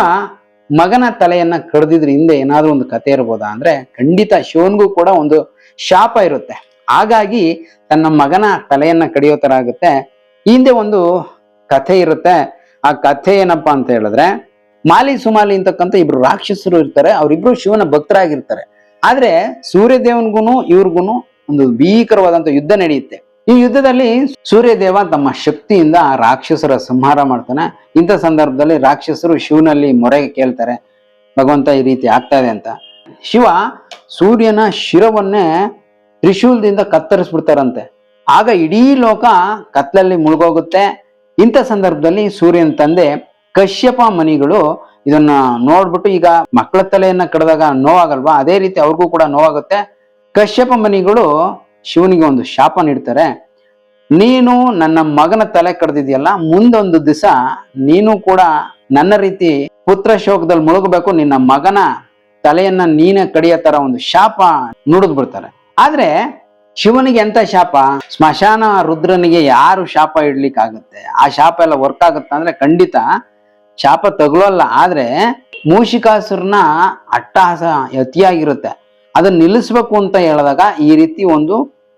[SPEAKER 1] ಮಗನ ತಲೆಯನ್ನ ಕಡ್ದಿದ್ರ ಹಿಂದೆ ಏನಾದ್ರೂ ಒಂದು ಕತೆ ಇರ್ಬೋದಾ? ಅಂದ್ರೆ ಖಂಡಿತ ಶಿವನ್ಗೂ ಕೂಡ ಒಂದು ಶಾಪ ಇರುತ್ತೆ. ಹಾಗಾಗಿ ತನ್ನ ಮಗನ ತಲೆಯನ್ನ ಕಡಿಯೋ ತರ ಆಗುತ್ತೆ. ಹಿಂದೆ ಒಂದು ಕಥೆ ಇರುತ್ತೆ. ಆ ಕಥೆ ಏನಪ್ಪಾ ಅಂತ ಹೇಳಿದ್ರೆ, ಮಾಲಿ ಸುಮಾಲಿ ಅಂತಕ್ಕಂಥ ಇಬ್ರು ರಾಕ್ಷಸರು ಇರ್ತಾರೆ. ಅವರಿಬ್ರು ಶಿವನ ಭಕ್ತರಾಗಿರ್ತಾರೆ. ಆದ್ರೆ ಸೂರ್ಯದೇವನ್ಗೂನು, ಇವ್ರಿಗುನು ಒಂದು ಭೀಕರವಾದಂತ ಯುದ್ಧ ನಡೆಯುತ್ತೆ. ಈ ಯುದ್ಧದಲ್ಲಿ ಸೂರ್ಯದೇವ ತಮ್ಮ ಶಕ್ತಿಯಿಂದ ರಾಕ್ಷಸರ ಸಂಹಾರ ಮಾಡ್ತಾನೆ. ಇಂಥ ಸಂದರ್ಭದಲ್ಲಿ ರಾಕ್ಷಸರು ಶಿವನಲ್ಲಿ ಮೊರೆ ಕೇಳ್ತಾರೆ. ಭಗವಂತ ಈ ರೀತಿ ಆಗ್ತಾ ಇದೆ ಅಂತ. ಶಿವ ಸೂರ್ಯನ ಶಿರವನ್ನೇ ತ್ರಿಶೂಲದಿಂದ ಕತ್ತರಿಸ್ಬಿಡ್ತಾರಂತೆ. ಆಗ ಇಡೀ ಲೋಕ ಕತ್ಲಲ್ಲಿ ಮುಳುಗೋಗುತ್ತೆ. ಇಂಥ ಸಂದರ್ಭದಲ್ಲಿ ಸೂರ್ಯನ ತಂದೆ ಕಶ್ಯಪ ಮನಿಗಳು ಇದನ್ನ ನೋಡ್ಬಿಟ್ಟು ಈಗ ಮಕ್ಕಳ ತಲೆಯನ್ನ ಕಡ್ದಾಗ ನೋವಾಗಲ್ವಾ? ಅದೇ ರೀತಿ ಅವ್ರಿಗೂ ಕೂಡ ನೋವಾಗುತ್ತೆ. ಕಶ್ಯಪ ಮನಿಗಳು ಶಿವನಿಗೆ ಒಂದು ಶಾಪ ನೀಡ್ತಾರೆ. ನೀನು ನನ್ನ ಮಗನ ತಲೆ ಕಡ್ದಿದ್ಯಲ್ಲ, ಮುಂದೊಂದು ದಿವಸ ನೀನು ಕೂಡ ನನ್ನ ರೀತಿ ಪುತ್ರ ಶೋಕದಲ್ಲಿ ಮುಳುಗಬೇಕು, ನಿನ್ನ ಮಗನ ತಲೆಯನ್ನ ನೀನೇ ಕಡಿಯೋ ತರ ಒಂದು ಶಾಪ ನುಡಿದ್ ಬಿಡ್ತಾರೆ. ಆದ್ರೆ ಶಿವನಿಗೆ ಎಂತ ಶಾಪ? ಸ್ಮಶಾನ ರುದ್ರನಿಗೆ ಯಾರು ಶಾಪ ಇಡ್ಲಿಕ್ಕೆ ಆಗುತ್ತೆ ಆ ಶಾಪ ಎಲ್ಲ ವರ್ಕ್ ಆಗುತ್ತಾ ಅಂದ್ರೆ ಖಂಡಿತ ಶಾಪ ತಗೊಳ್ಳಲ್ಲ. ಆದ್ರೆ ಮೂಷಿಕಾಸುರನ ಅಟ್ಟಹಾಸ ಅತಿಯಾಗಿರುತ್ತೆ. ಅದನ್ನ ನಿಲ್ಲಿಸ್ಬೇಕು ಅಂತ ಹೇಳಿದಾಗ ಈ ರೀತಿ ಒಂದು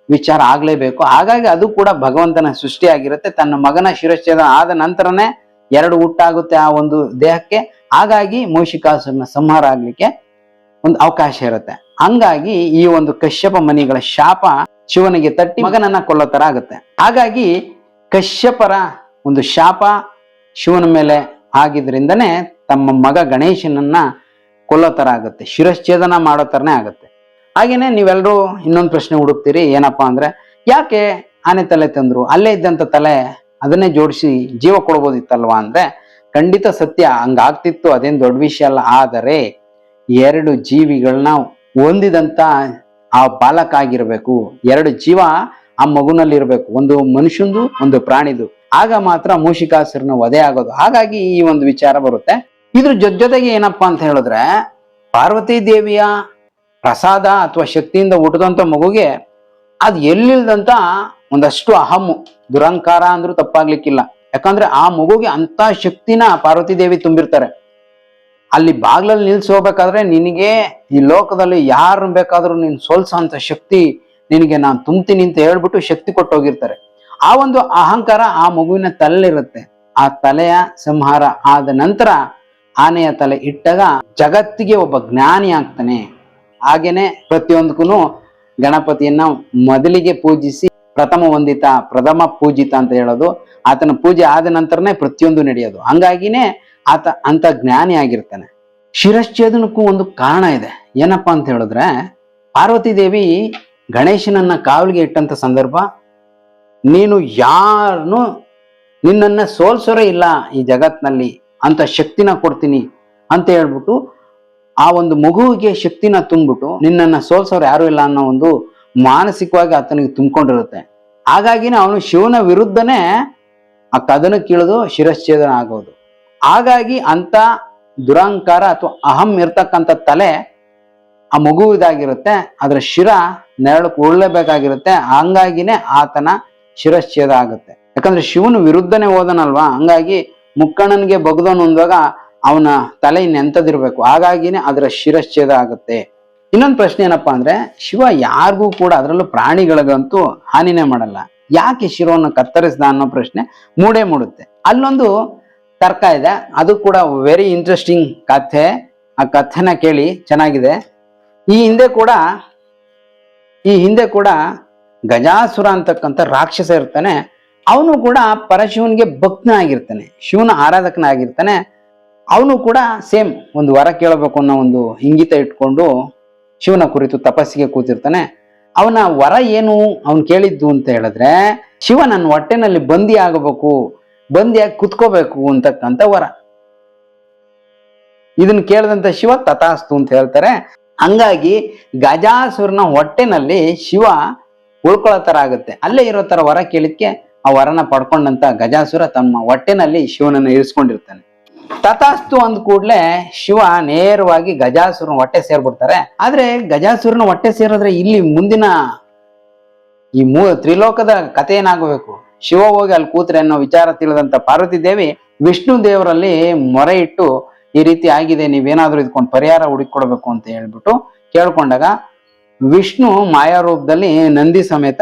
[SPEAKER 1] ವಿಚಾರ ಆಗ್ಲೇಬೇಕು. ಹಾಗಾಗಿ ಅದು ಕೂಡ ಭಗವಂತನ ಸೃಷ್ಟಿಯಾಗಿರುತ್ತೆ. ತನ್ನ ಮಗನ ಶಿರಚ್ಛೇದ ಆದ ನಂತರನೇ ಎರಡು ಹುಟ್ಟಾಗುತ್ತೆ ಆ ಒಂದು ದೇಹಕ್ಕೆ. ಹಾಗಾಗಿ ಮೂಷಿಕಾಸುರನ ಸಂಹಾರ ಆಗ್ಲಿಕ್ಕೆ ಒಂದು ಅವಕಾಶ ಇರುತ್ತೆ. ಹಂಗಾಗಿ ಈ ಒಂದು ಕಶ್ಯಪ ಮನಿಗಳ ಶಾಪ ಶಿವನಿಗೆ ತಟ್ಟಿ ಮಗನನ್ನ ಕೊಲ್ಲೋ ತರ ಆಗುತ್ತೆ. ಹಾಗಾಗಿ ಕಶ್ಯಪರ ಒಂದು ಶಾಪ ಶಿವನ ಮೇಲೆ ಆಗಿದ್ರಿಂದನೇ ತಮ್ಮ ಮಗ ಗಣೇಶನನ್ನ ಕೊಲ್ಲೋ ತರ ಆಗುತ್ತೆ ಶಿರಶ್ಛೇದನ ಮಾಡೋ ತರನೇ ಆಗುತ್ತೆ. ಹಾಗೇನೆ ನೀವೆಲ್ಲರೂ ಇನ್ನೊಂದು ಪ್ರಶ್ನೆ ಹುಡುಕ್ತೀರಿ, ಏನಪ್ಪಾ ಅಂದ್ರೆ, ಯಾಕೆ ಆನೆ ತಲೆ ತಂದ್ರು? ಅಲ್ಲೇ ಇದ್ದಂತ ತಲೆ ಅದನ್ನೇ ಜೋಡಿಸಿ ಜೀವ ಕೊಡ್ಬೋದಿತ್ತಲ್ವಾ ಅಂದ್ರೆ, ಖಂಡಿತ ಸತ್ಯ, ಹಂಗಾಗ್ತಿತ್ತು, ಅದೇನ್ ದೊಡ್ಡ ವಿಷಯ ಅಲ್ಲ. ಆದರೆ ಎರಡು ಜೀವಿಗಳನ್ನ ಹೊಂದಿದಂತ ಆ ಬಾಲಕ ಆಗಿರ್ಬೇಕು, ಎರಡು ಜೀವ ಆ ಮಗುನಲ್ಲಿ ಇರ್ಬೇಕು ಒಂದು ಮನುಷ್ಯಂದು, ಒಂದು ಪ್ರಾಣಿದು. ಆಗ ಮಾತ್ರ ಮೂಷಿಕಾಸುರನ ವಧೆ ಆಗೋದು. ಹಾಗಾಗಿ ಈ ಒಂದು ವಿಚಾರ ಬರುತ್ತೆ. ಇದ್ರ ಜೊತೆ ಜೊತೆಗೆ ಏನಪ್ಪಾ ಅಂತ ಹೇಳಿದ್ರೆ, ಪಾರ್ವತಿ ದೇವಿಯ ಪ್ರಸಾದ ಅಥವಾ ಶಕ್ತಿಯಿಂದ ಹುಟ್ಟಿದಂತ ಮಗುಗೆ ಅದು ಎಲ್ಲಿಲ್ದಂತ ಒಂದಷ್ಟು ಅಹಮ್ಮು ದುರಂಕಾರ ಅಂದ್ರೂ ತಪ್ಪಾಗ್ಲಿಕ್ಕಿಲ್ಲ. ಯಾಕಂದ್ರೆ ಆ ಮಗುಗೆ ಅಂತ ಶಕ್ತಿನ ಪಾರ್ವತಿ ದೇವಿ ತುಂಬಿರ್ತಾರೆ. ಅಲ್ಲಿ ಬಾಗ್ಲಲ್ಲಿ ನಿಲ್ಸ್ ಹೋಗ್ಬೇಕಾದ್ರೆ ನಿನಗೆ ಈ ಲೋಕದಲ್ಲಿ ಯಾರು ಬೇಕಾದ್ರೂ ನೀನ್ ಸೋಲ್ಸೋ ಶಕ್ತಿ ನಿನಗೆ ನಾನು ತುಂಬ್ತೀನಿ ಅಂತ ಹೇಳ್ಬಿಟ್ಟು ಶಕ್ತಿ ಕೊಟ್ಟೋಗಿರ್ತಾರೆ. ಆ ಒಂದು ಅಹಂಕಾರ ಆ ಮಗುವಿನ ತಲೆಲಿರುತ್ತೆ ಆ ತಲೆಯ ಸಂಹಾರ ಆದ ನಂತರ ಆನೆಯ ತಲೆ ಇಟ್ಟಾಗ ಜಗತ್ತಿಗೆ ಒಬ್ಬ ಜ್ಞಾನಿ ಆಗ್ತಾನೆ. ಹಾಗೇನೆ ಪ್ರತಿಯೊಂದಕ್ಕೂ ಗಣಪತಿಯನ್ನ ಮೊದಲಿಗೆ ಪೂಜಿಸಿ ಪ್ರಥಮ ವಂದಿತ, ಪ್ರಥಮ ಪೂಜಿತ ಅಂತ ಹೇಳೋದು. ಆತನ ಪೂಜೆ ಆದ ನಂತರನೇ ಪ್ರತಿಯೊಂದು ನಡೆಯೋದು. ಹಂಗಾಗಿನೇ ಆತ ಅಂತ ಜ್ಞಾನಿ ಆಗಿರ್ತಾನೆ. ಶಿರಶ್ಚೇದನಕ್ಕೂ ಒಂದು ಕಾರಣ ಇದೆ. ಏನಪ್ಪಾ ಅಂತ ಹೇಳಿದ್ರೆ, ಪಾರ್ವತಿ ದೇವಿ ಗಣೇಶನನ್ನ ಕಾವಲಿಗೆ ಇಟ್ಟಂತ ಸಂದರ್ಭ, ನೀನು ಯಾರನ್ನು ನಿನ್ನನ್ನ ಸೋಲ್ಸೋರೇ ಇಲ್ಲ ಈ ಜಗತ್ನಲ್ಲಿ. ಅಂತ ಶಕ್ತಿನ ಕೊಡ್ತೀನಿ ಅಂತ ಹೇಳ್ಬಿಟ್ಟು ಆ ಒಂದು ಮಗುವಿಗೆ ಶಕ್ತಿನ ತುಂಬಿಬಿಟ್ಟು ನಿನ್ನನ್ನ ಸೋಲ್ಸೋರು ಯಾರು ಇಲ್ಲ ಅನ್ನೋ ಒಂದು ಮಾನಸಿಕವಾಗಿ ಆತನಿಗೆ ತುಂಬಿಕೊಂಡಿರುತ್ತೆ. ಹಾಗಾಗಿನೇ ಅವನು ಶಿವನ ವಿರುದ್ಧನೇ ಆ ಕದನಕ್ಕಿಳಿದು ಶಿರಶ್ಛೇದನ ಆಗೋದು. ಹಾಗಾಗಿ ಅಂತ ದುರಂಕಾರ ಅಥವಾ ಅಹಂ ಇರ್ತಕ್ಕಂಥ ತಲೆ ಆ ಮಗುವಿದಾಗಿರುತ್ತೆ ಅದರ ಶಿರ ನೆರಳು ಉರುಳಬೇಕಾಗಿರುತ್ತೆ, ಹಂಗಾಗಿನೇ ಆತನ ಶಿರಶ್ಛೇದ ಆಗುತ್ತೆ. ಯಾಕಂದ್ರೆ ಶಿವನ ವಿರುದ್ಧನೇ ಹೋದನಲ್ವಾ, ಹಂಗಾಗಿ ಮುಕ್ಕಣ್ಣನಿಗೆ ಬಗ್ದವನು ಅಂದಾಗ ಅವನ ತಲೆ ನೆಂತದಿರ್ಬೇಕು. ಹಾಗಾಗಿನೇ ಅದರ ಶಿರಶ್ಚೇದ ಆಗುತ್ತೆ. ಇನ್ನೊಂದು ಪ್ರಶ್ನೆ ಏನಪ್ಪಾ ಅಂದ್ರೆ, ಶಿವ ಯಾರಿಗೂ ಕೂಡ ಅದರಲ್ಲೂ ಪ್ರಾಣಿಗಳಿಗಂತೂ ಹಾನಿನೇ ಮಾಡಲ್ಲ. ಯಾಕೆ ಶಿರವನ್ನು ಕತ್ತರಿಸ್ದ ಅನ್ನೋ ಪ್ರಶ್ನೆ ಮೂಡೇ ಮೂಡುತ್ತೆ. ಅಲ್ಲೊಂದು ತರ್ಕ ಇದೆ. ಅದು ಕೂಡ ವೆರಿ ಇಂಟ್ರೆಸ್ಟಿಂಗ್ ಕಥೆ. ಆ ಕಥೆನ ಕೇಳಿ ಚೆನ್ನಾಗಿದೆ. ಈ ಹಿಂದೆ ಕೂಡ, ಈ ಹಿಂದೆ ಕೂಡ ಗಜಾಸುರ ಅಂತಕ್ಕಂಥ ರಾಕ್ಷಸ ಇರ್ತಾನೆ. ಅವನು ಕೂಡ ಪರಶಿವನಿಗೆ ಭಕ್ತನಾಗಿರ್ತಾನೆ, ಶಿವನ ಆರಾಧಕನಾಗಿರ್ತಾನೆ. ಅವನು ಕೂಡ ಸೇಮ್ ಒಂದು ವರ ಕೇಳಬೇಕು ಅನ್ನೋ ಒಂದು ಇಂಗಿತ ಇಟ್ಕೊಂಡು ಶಿವನ ಕುರಿತು ತಪಸ್ಸಿಗೆ ಕೂತಿರ್ತಾನೆ. ಅವನ ವರ ಏನು ಅವನು ಕೇಳಿದ್ದು ಅಂತ ಹೇಳಿದ್ರೆ, ಶಿವ ನನ್ನ ಹೊಟ್ಟೆನಲ್ಲಿ ಬಂದಿ ಆಗಬೇಕು ಬಂದಿಯಾಗಿ ಕುತ್ಕೋಬೇಕು ಅಂತಕ್ಕಂಥ ವರ. ಇದನ್ನ ಕೇಳಿದಂತ ಶಿವ ತಥಾಸ್ತು ಅಂತ ಹೇಳ್ತಾರೆ. ಹಂಗಾಗಿ ಗಜಾಸುರನ ಹೊಟ್ಟೆನಲ್ಲಿ ಶಿವ ಉಳ್ಕೊಳ್ಳೋ ತರ ಆಗುತ್ತೆ ಅಲ್ಲೇ ಇರೋ ತರ ವರ ಕೇಳಿದ್ಕೆ ಆ ವರನ ಪಡ್ಕೊಂಡಂತ ಗಜಾಸುರ ತಮ್ಮ ಹೊಟ್ಟೆನಲ್ಲಿ ಶಿವನನ್ನ ಇರಿಸ್ಕೊಂಡಿರ್ತಾನೆ. ತಥಾಸ್ತು ಅಂದ ಕೂಡ್ಲೆ ಶಿವ ನೇರವಾಗಿ ಗಜಾಸುರನ ಹೊಟ್ಟೆ ಸೇರ್ಬಿಡ್ತಾರೆ. ಆದ್ರೆ ಗಜಾಸುರನ ಹೊಟ್ಟೆ ಸೇರಿದ್ರೆ ಇಲ್ಲಿ ಮುಂದಿನ ಈ ಮೂ ತ್ರಿಲೋಕದ ಕಥೆ ಏನಾಗಬೇಕು? ಶಿವ ಹೋಗಿ ಅಲ್ಲಿ ಕೂತ್ರೆ ಅನ್ನೋ ವಿಚಾರ ತಿಳಿದಂತ ಪಾರ್ವತಿ ದೇವಿ ವಿಷ್ಣು ದೇವರಲ್ಲಿ ಮೊರೆ ಇಟ್ಟು ಈ ರೀತಿ ಆಗಿದೆ, ನೀವೇನಾದ್ರೂ ಇದ್ಕೊಂಡು ಪರಿಹಾರ ಹುಡುಕೊಡ್ಬೇಕು ಅಂತ ಹೇಳ್ಬಿಟ್ಟು ಕೇಳ್ಕೊಂಡಾಗ ವಿಷ್ಣು ಮಾಯಾ ರೂಪದಲ್ಲಿ ನಂದಿ ಸಮೇತ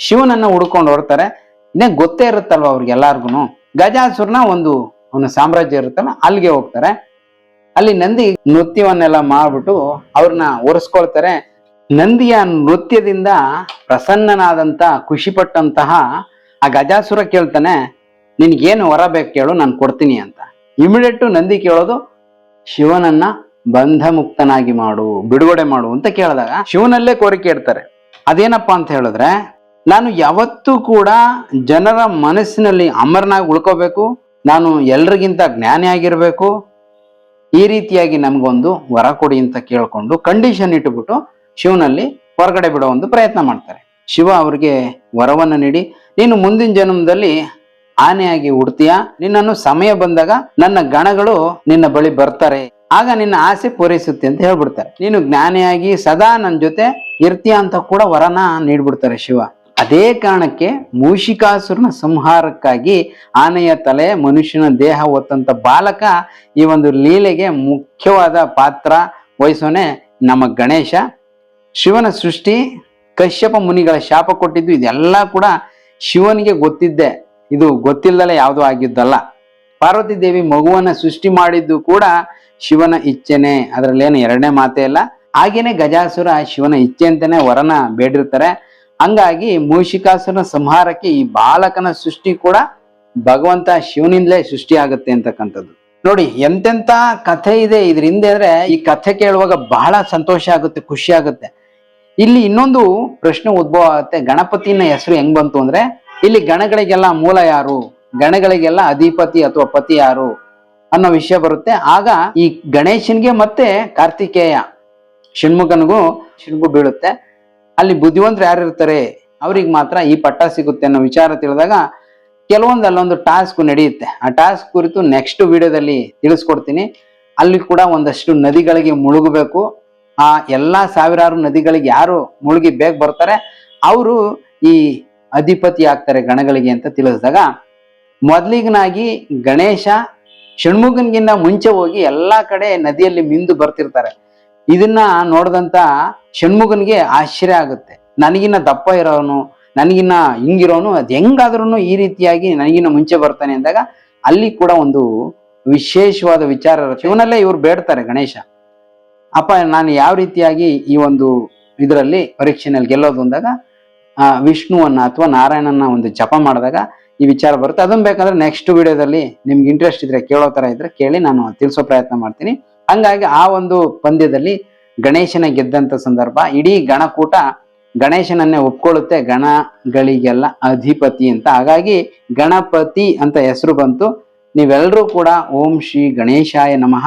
[SPEAKER 1] ಶಿವನನ್ನ ಹುಡ್ಕೊಂಡು ಹೊರ್ತಾರೆ. ಇನ್ನೇ ಗೊತ್ತೇ ಇರುತ್ತಲ್ವ ಅವ್ರಿಗೆಲ್ಲಾರ್ಗು ಗಜಾಸುರನ ಒಂದು ಅವನ ಸಾಮ್ರಾಜ್ಯ ಇರುತ್ತಲ್ಲ, ಅಲ್ಲಿಗೆ ಹೋಗ್ತಾರೆ. ಅಲ್ಲಿ ನಂದಿ ನೃತ್ಯವನ್ನೆಲ್ಲ ಮಾಡ್ಬಿಟ್ಟು ಅವ್ರನ್ನ ಒರೆಸ್ಕೊಳ್ತಾರೆ. ನಂದಿಯ ನೃತ್ಯದಿಂದ ಪ್ರಸನ್ನನಾದಂತ ಖುಷಿ ಪಟ್ಟಂತಹ ಆ ಗಜಾಸುರ ಕೇಳ್ತಾನೆ, ನಿನ್ಗೇನು ವರ ಬೇಕು ಕೇಳು, ನಾನು ಕೊಡ್ತೀನಿ ಅಂತ. ಇಮಿಡಿಯೇಟ್ ನಂದಿ ಕೇಳೋದು, ಶಿವನನ್ನ ಬಂಧ ಮುಕ್ತನಾಗಿ ಮಾಡು, ಬಿಡುಗಡೆ ಮಾಡು ಅಂತ ಕೇಳಿದಾಗ ಶಿವನಲ್ಲೇ ಕೋರಿಕೆ ಇಡ್ತಾರೆ. ಅದೇನಪ್ಪಾ ಅಂತ ಹೇಳಿದ್ರೆ ನಾನು ಯಾವತ್ತೂ ಕೂಡ ಜನರ ಮನಸ್ಸಿನಲ್ಲಿ ಅಮರನಾಗಿ ಉಳ್ಕೋಬೇಕು. ನಾನು ಎಲ್ರಿಗಿಂತ ಜ್ಞಾನಿ ಆಗಿರ್ಬೇಕು. ಈ ರೀತಿಯಾಗಿ ನಮಗೊಂದು ವರ ಕೊಡಿ ಅಂತ ಕೇಳಿಕೊಂಡು ಕಂಡೀಷನ್ ಇಟ್ಟುಬಿಟ್ಟು ಶಿವನಲ್ಲಿ ಹೊರಗಡೆ ಬಿಡೋ ಒಂದು ಪ್ರಯತ್ನ ಮಾಡ್ತಾರೆ. ಶಿವ ಅವರಿಗೆ ವರವನ್ನು ನೀಡಿ, ನೀನು ಮುಂದಿನ ಜನ್ಮದಲ್ಲಿ ಆನೆಯಾಗಿ ಹುಡ್ತೀಯ? ನಿನ್ನನ್ನು ಸಮಯ ಬಂದಾಗ ನನ್ನ ಗಣಗಳು ನಿನ್ನ ಬಳಿ ಬರ್ತಾರೆ. ಆಗ ನಿನ್ನ ಆಸೆ ಪೂರೈಸುತ್ತೆ ಅಂತ ಹೇಳ್ಬಿಡ್ತಾರೆ. ನೀನು ಜ್ಞಾನಿಯಾಗಿ ಸದಾ ನನ್ನ ಜೊತೆ ಇರ್ತೀಯ ಅಂತ ಕೂಡ ವರನ ನೀಡ್ಬಿಡ್ತಾರೆ ಶಿವ. ಅದೇ ಕಾರಣಕ್ಕೆ ಮೂಷಿಕಾಸುರನ ಸಂಹಾರಕ್ಕಾಗಿ ಆನೆಯ ತಲೆ, ಮನುಷ್ಯನ ದೇಹ ಹೊತ್ತಂತ ಬಾಲಕ ಈ ಒಂದು ಲೀಲೆಗೆ ಮುಖ್ಯವಾದ ಪಾತ್ರ ವಹಿಸೋನೆ ನಮ್ಮ ಗಣೇಶ. ಶಿವನ ಸೃಷ್ಟಿ, ಕಶ್ಯಪ ಮುನಿಗಳ ಶಾಪ ಕೊಟ್ಟಿದ್ದು ಇದೆಲ್ಲ ಕೂಡ ಶಿವನಿಗೆ ಗೊತ್ತಿದ್ದೆ. ಇದು ಗೊತ್ತಿಲ್ಲದಲೇ ಯಾವುದೂ ಆಗಿದ್ದಲ್ಲ. ಪಾರ್ವತಿ ದೇವಿ ಮಗುವನ್ನ ಸೃಷ್ಟಿ ಮಾಡಿದ್ದು ಕೂಡ ಶಿವನ ಇಚ್ಛೆನೆ, ಅದರಲ್ಲೇನು ಎರಡನೇ ಮಾತೇ ಇಲ್ಲ. ಹಾಗೇನೆ ಗಜಾಸುರ ಶಿವನ ಇಚ್ಛೆ ಅಂತಾನೆ ವರನ ಬೇಡಿರ್ತಾರೆ. ಹಂಗಾಗಿ ಮೂಷಿಕಾಸುರನ ಸಂಹಾರಕ್ಕೆ ಈ ಬಾಲಕನ ಸೃಷ್ಟಿ ಕೂಡ ಭಗವಂತ ಶಿವನಿಂದಲೇ ಸೃಷ್ಟಿ ಆಗುತ್ತೆ ಅಂತಕ್ಕಂಥದ್ದು. ನೋಡಿ ಎಂತೆಂತ ಕಥೆ ಇದೆ ಇದ್ರ ಅಂದ್ರೆ ಈ ಕಥೆ ಕೇಳುವಾಗ ಬಹಳ ಸಂತೋಷ ಆಗುತ್ತೆ, ಖುಷಿ ಆಗುತ್ತೆ. ಇಲ್ಲಿ ಇನ್ನೊಂದು ಪ್ರಶ್ನೆ ಉದ್ಭವ ಆಗುತ್ತೆ. ಗಣಪತಿನ ಹೆಸರು ಹೆಂಗ್ ಬಂತು ಅಂದ್ರೆ, ಇಲ್ಲಿ ಗಣಗಳಿಗೆಲ್ಲ ಮೂಲ ಯಾರು? ಗಣಗಳಿಗೆಲ್ಲ ಅಧಿಪತಿ ಅಥವಾ ಪತಿ ಯಾರು ಅನ್ನೋ ವಿಷಯ ಬರುತ್ತೆ. ಆಗ ಈ ಗಣೇಶನ್ಗೆ ಮತ್ತೆ ಕಾರ್ತಿಕೇಯ, ಷಣ್ಮುಖನಿಗೂ ಶಿಣ್ಮು ಬೀಳುತ್ತೆ. ಅಲ್ಲಿ ಬುದ್ಧಿವಂತರು ಯಾರು ಇರ್ತಾರೆ, ಅವ್ರಿಗೆ ಮಾತ್ರ ಈ ಪಟ್ಟ ಸಿಗುತ್ತೆ ಅನ್ನೋ ವಿಚಾರ ತಿಳಿದಾಗ ಕೆಲವೊಂದು ಅಲ್ಲೊಂದು ಟಾಸ್ಕ್ ನಡೆಯುತ್ತೆ. ಆ ಟಾಸ್ಕ್ ಕುರಿತು ನೆಕ್ಸ್ಟ್ ವಿಡಿಯೋದಲ್ಲಿ ತಿಳಿಸ್ಕೊಡ್ತೀನಿ. ಅಲ್ಲಿ ಕೂಡ ಒಂದಷ್ಟು ನದಿಗಳಿಗೆ ಮುಳುಗಬೇಕು. ಆ ಎಲ್ಲ ಸಾವಿರಾರು ನದಿಗಳಿಗೆ ಯಾರು ಮುಳುಗಿ ಬೇಗ ಬರ್ತಾರೆ, ಅವರು ಈ ಅಧಿಪತಿ ಆಗ್ತಾರೆ ಗಣಗಳಿಗೆ ಅಂತ ತಿಳಿಸಿದಾಗ ಮೊದಲಿಗನಾಗಿ ಗಣೇಶ, ಷಣ್ಮುಗನ್ಗಿಂತ ಮುಂಚೆ ಹೋಗಿ ಎಲ್ಲಾ ಕಡೆ ನದಿಯಲ್ಲಿ ಮಿಂದು ಬರ್ತಿರ್ತಾರೆ. ಇದನ್ನ ನೋಡಿದಂತ ಷಣ್ಮುಗನ್ಗೆ ಆಶ್ಚರ್ಯ ಆಗುತ್ತೆ. ನನಗಿನ್ನ ದಪ್ಪ ಇರೋನು, ನನಗಿನ್ನ ಹಿಂಗಿರೋನು, ಅದ್ ಹೆಂಗಾದ್ರೂ ಈ ರೀತಿಯಾಗಿ ನನಗಿನ್ನ ಮುಂಚೆ ಬರ್ತಾನೆ ಅಂದಾಗ ಅಲ್ಲಿ ಕೂಡ ಒಂದು ವಿಶೇಷವಾದ ವಿಚಾರ ಇರುತ್ತೆ. ಇವನಲ್ಲೇ ಇವ್ರು ಬೇಡ್ತಾರೆ ಗಣೇಶ. ಅಪ್ಪ, ನಾನು ಯಾವ ರೀತಿಯಾಗಿ ಈ ಒಂದು ಇದರಲ್ಲಿ ಪರೀಕ್ಷೆನಲ್ಲಿ ಗೆಲ್ಲೋದು ಅಂದಾಗ, ಆ, ವಿಷ್ಣುವನ್ನ ಅಥವಾ ನಾರಾಯಣನ ಒಂದು ಜಪ ಮಾಡಿದಾಗ ಈ ವಿಚಾರ ಬರುತ್ತೆ. ಅದನ್ನ ಬೇಕಂದ್ರೆ ನೆಕ್ಸ್ಟ್ ವಿಡಿಯೋದಲ್ಲಿ ನಿಮ್ಗೆ ಇಂಟ್ರೆಸ್ಟ್ ಇದ್ರೆ ಕೇಳೋ ತರ ಇದ್ರೆ ಕೇಳಿ ನಾನು ತಿಳಿಸೋ ಪ್ರಯತ್ನ ಮಾಡ್ತೀನಿ. ಹಂಗಾಗಿ ಆ ಒಂದು ಪಂದ್ಯದಲ್ಲಿ ಗಣೇಶನ ಗೆದ್ದಂತ ಸಂದರ್ಭ, ಇಡೀ ಗಣಕೂಟ ಗಣೇಶನನ್ನೇ ಒಪ್ಕೊಳ್ಳುತ್ತೆ, ಗಣಗಳಿಗೆಲ್ಲ ಅಧಿಪತಿ ಅಂತ. ಹಾಗಾಗಿ ಗಣಪತಿ ಅಂತ ಹೆಸರು ಬಂತು. ನೀವೆಲ್ಲರೂ ಕೂಡ ಓಂ ಶ್ರೀ ಗಣೇಶಾಯ ನಮಃ,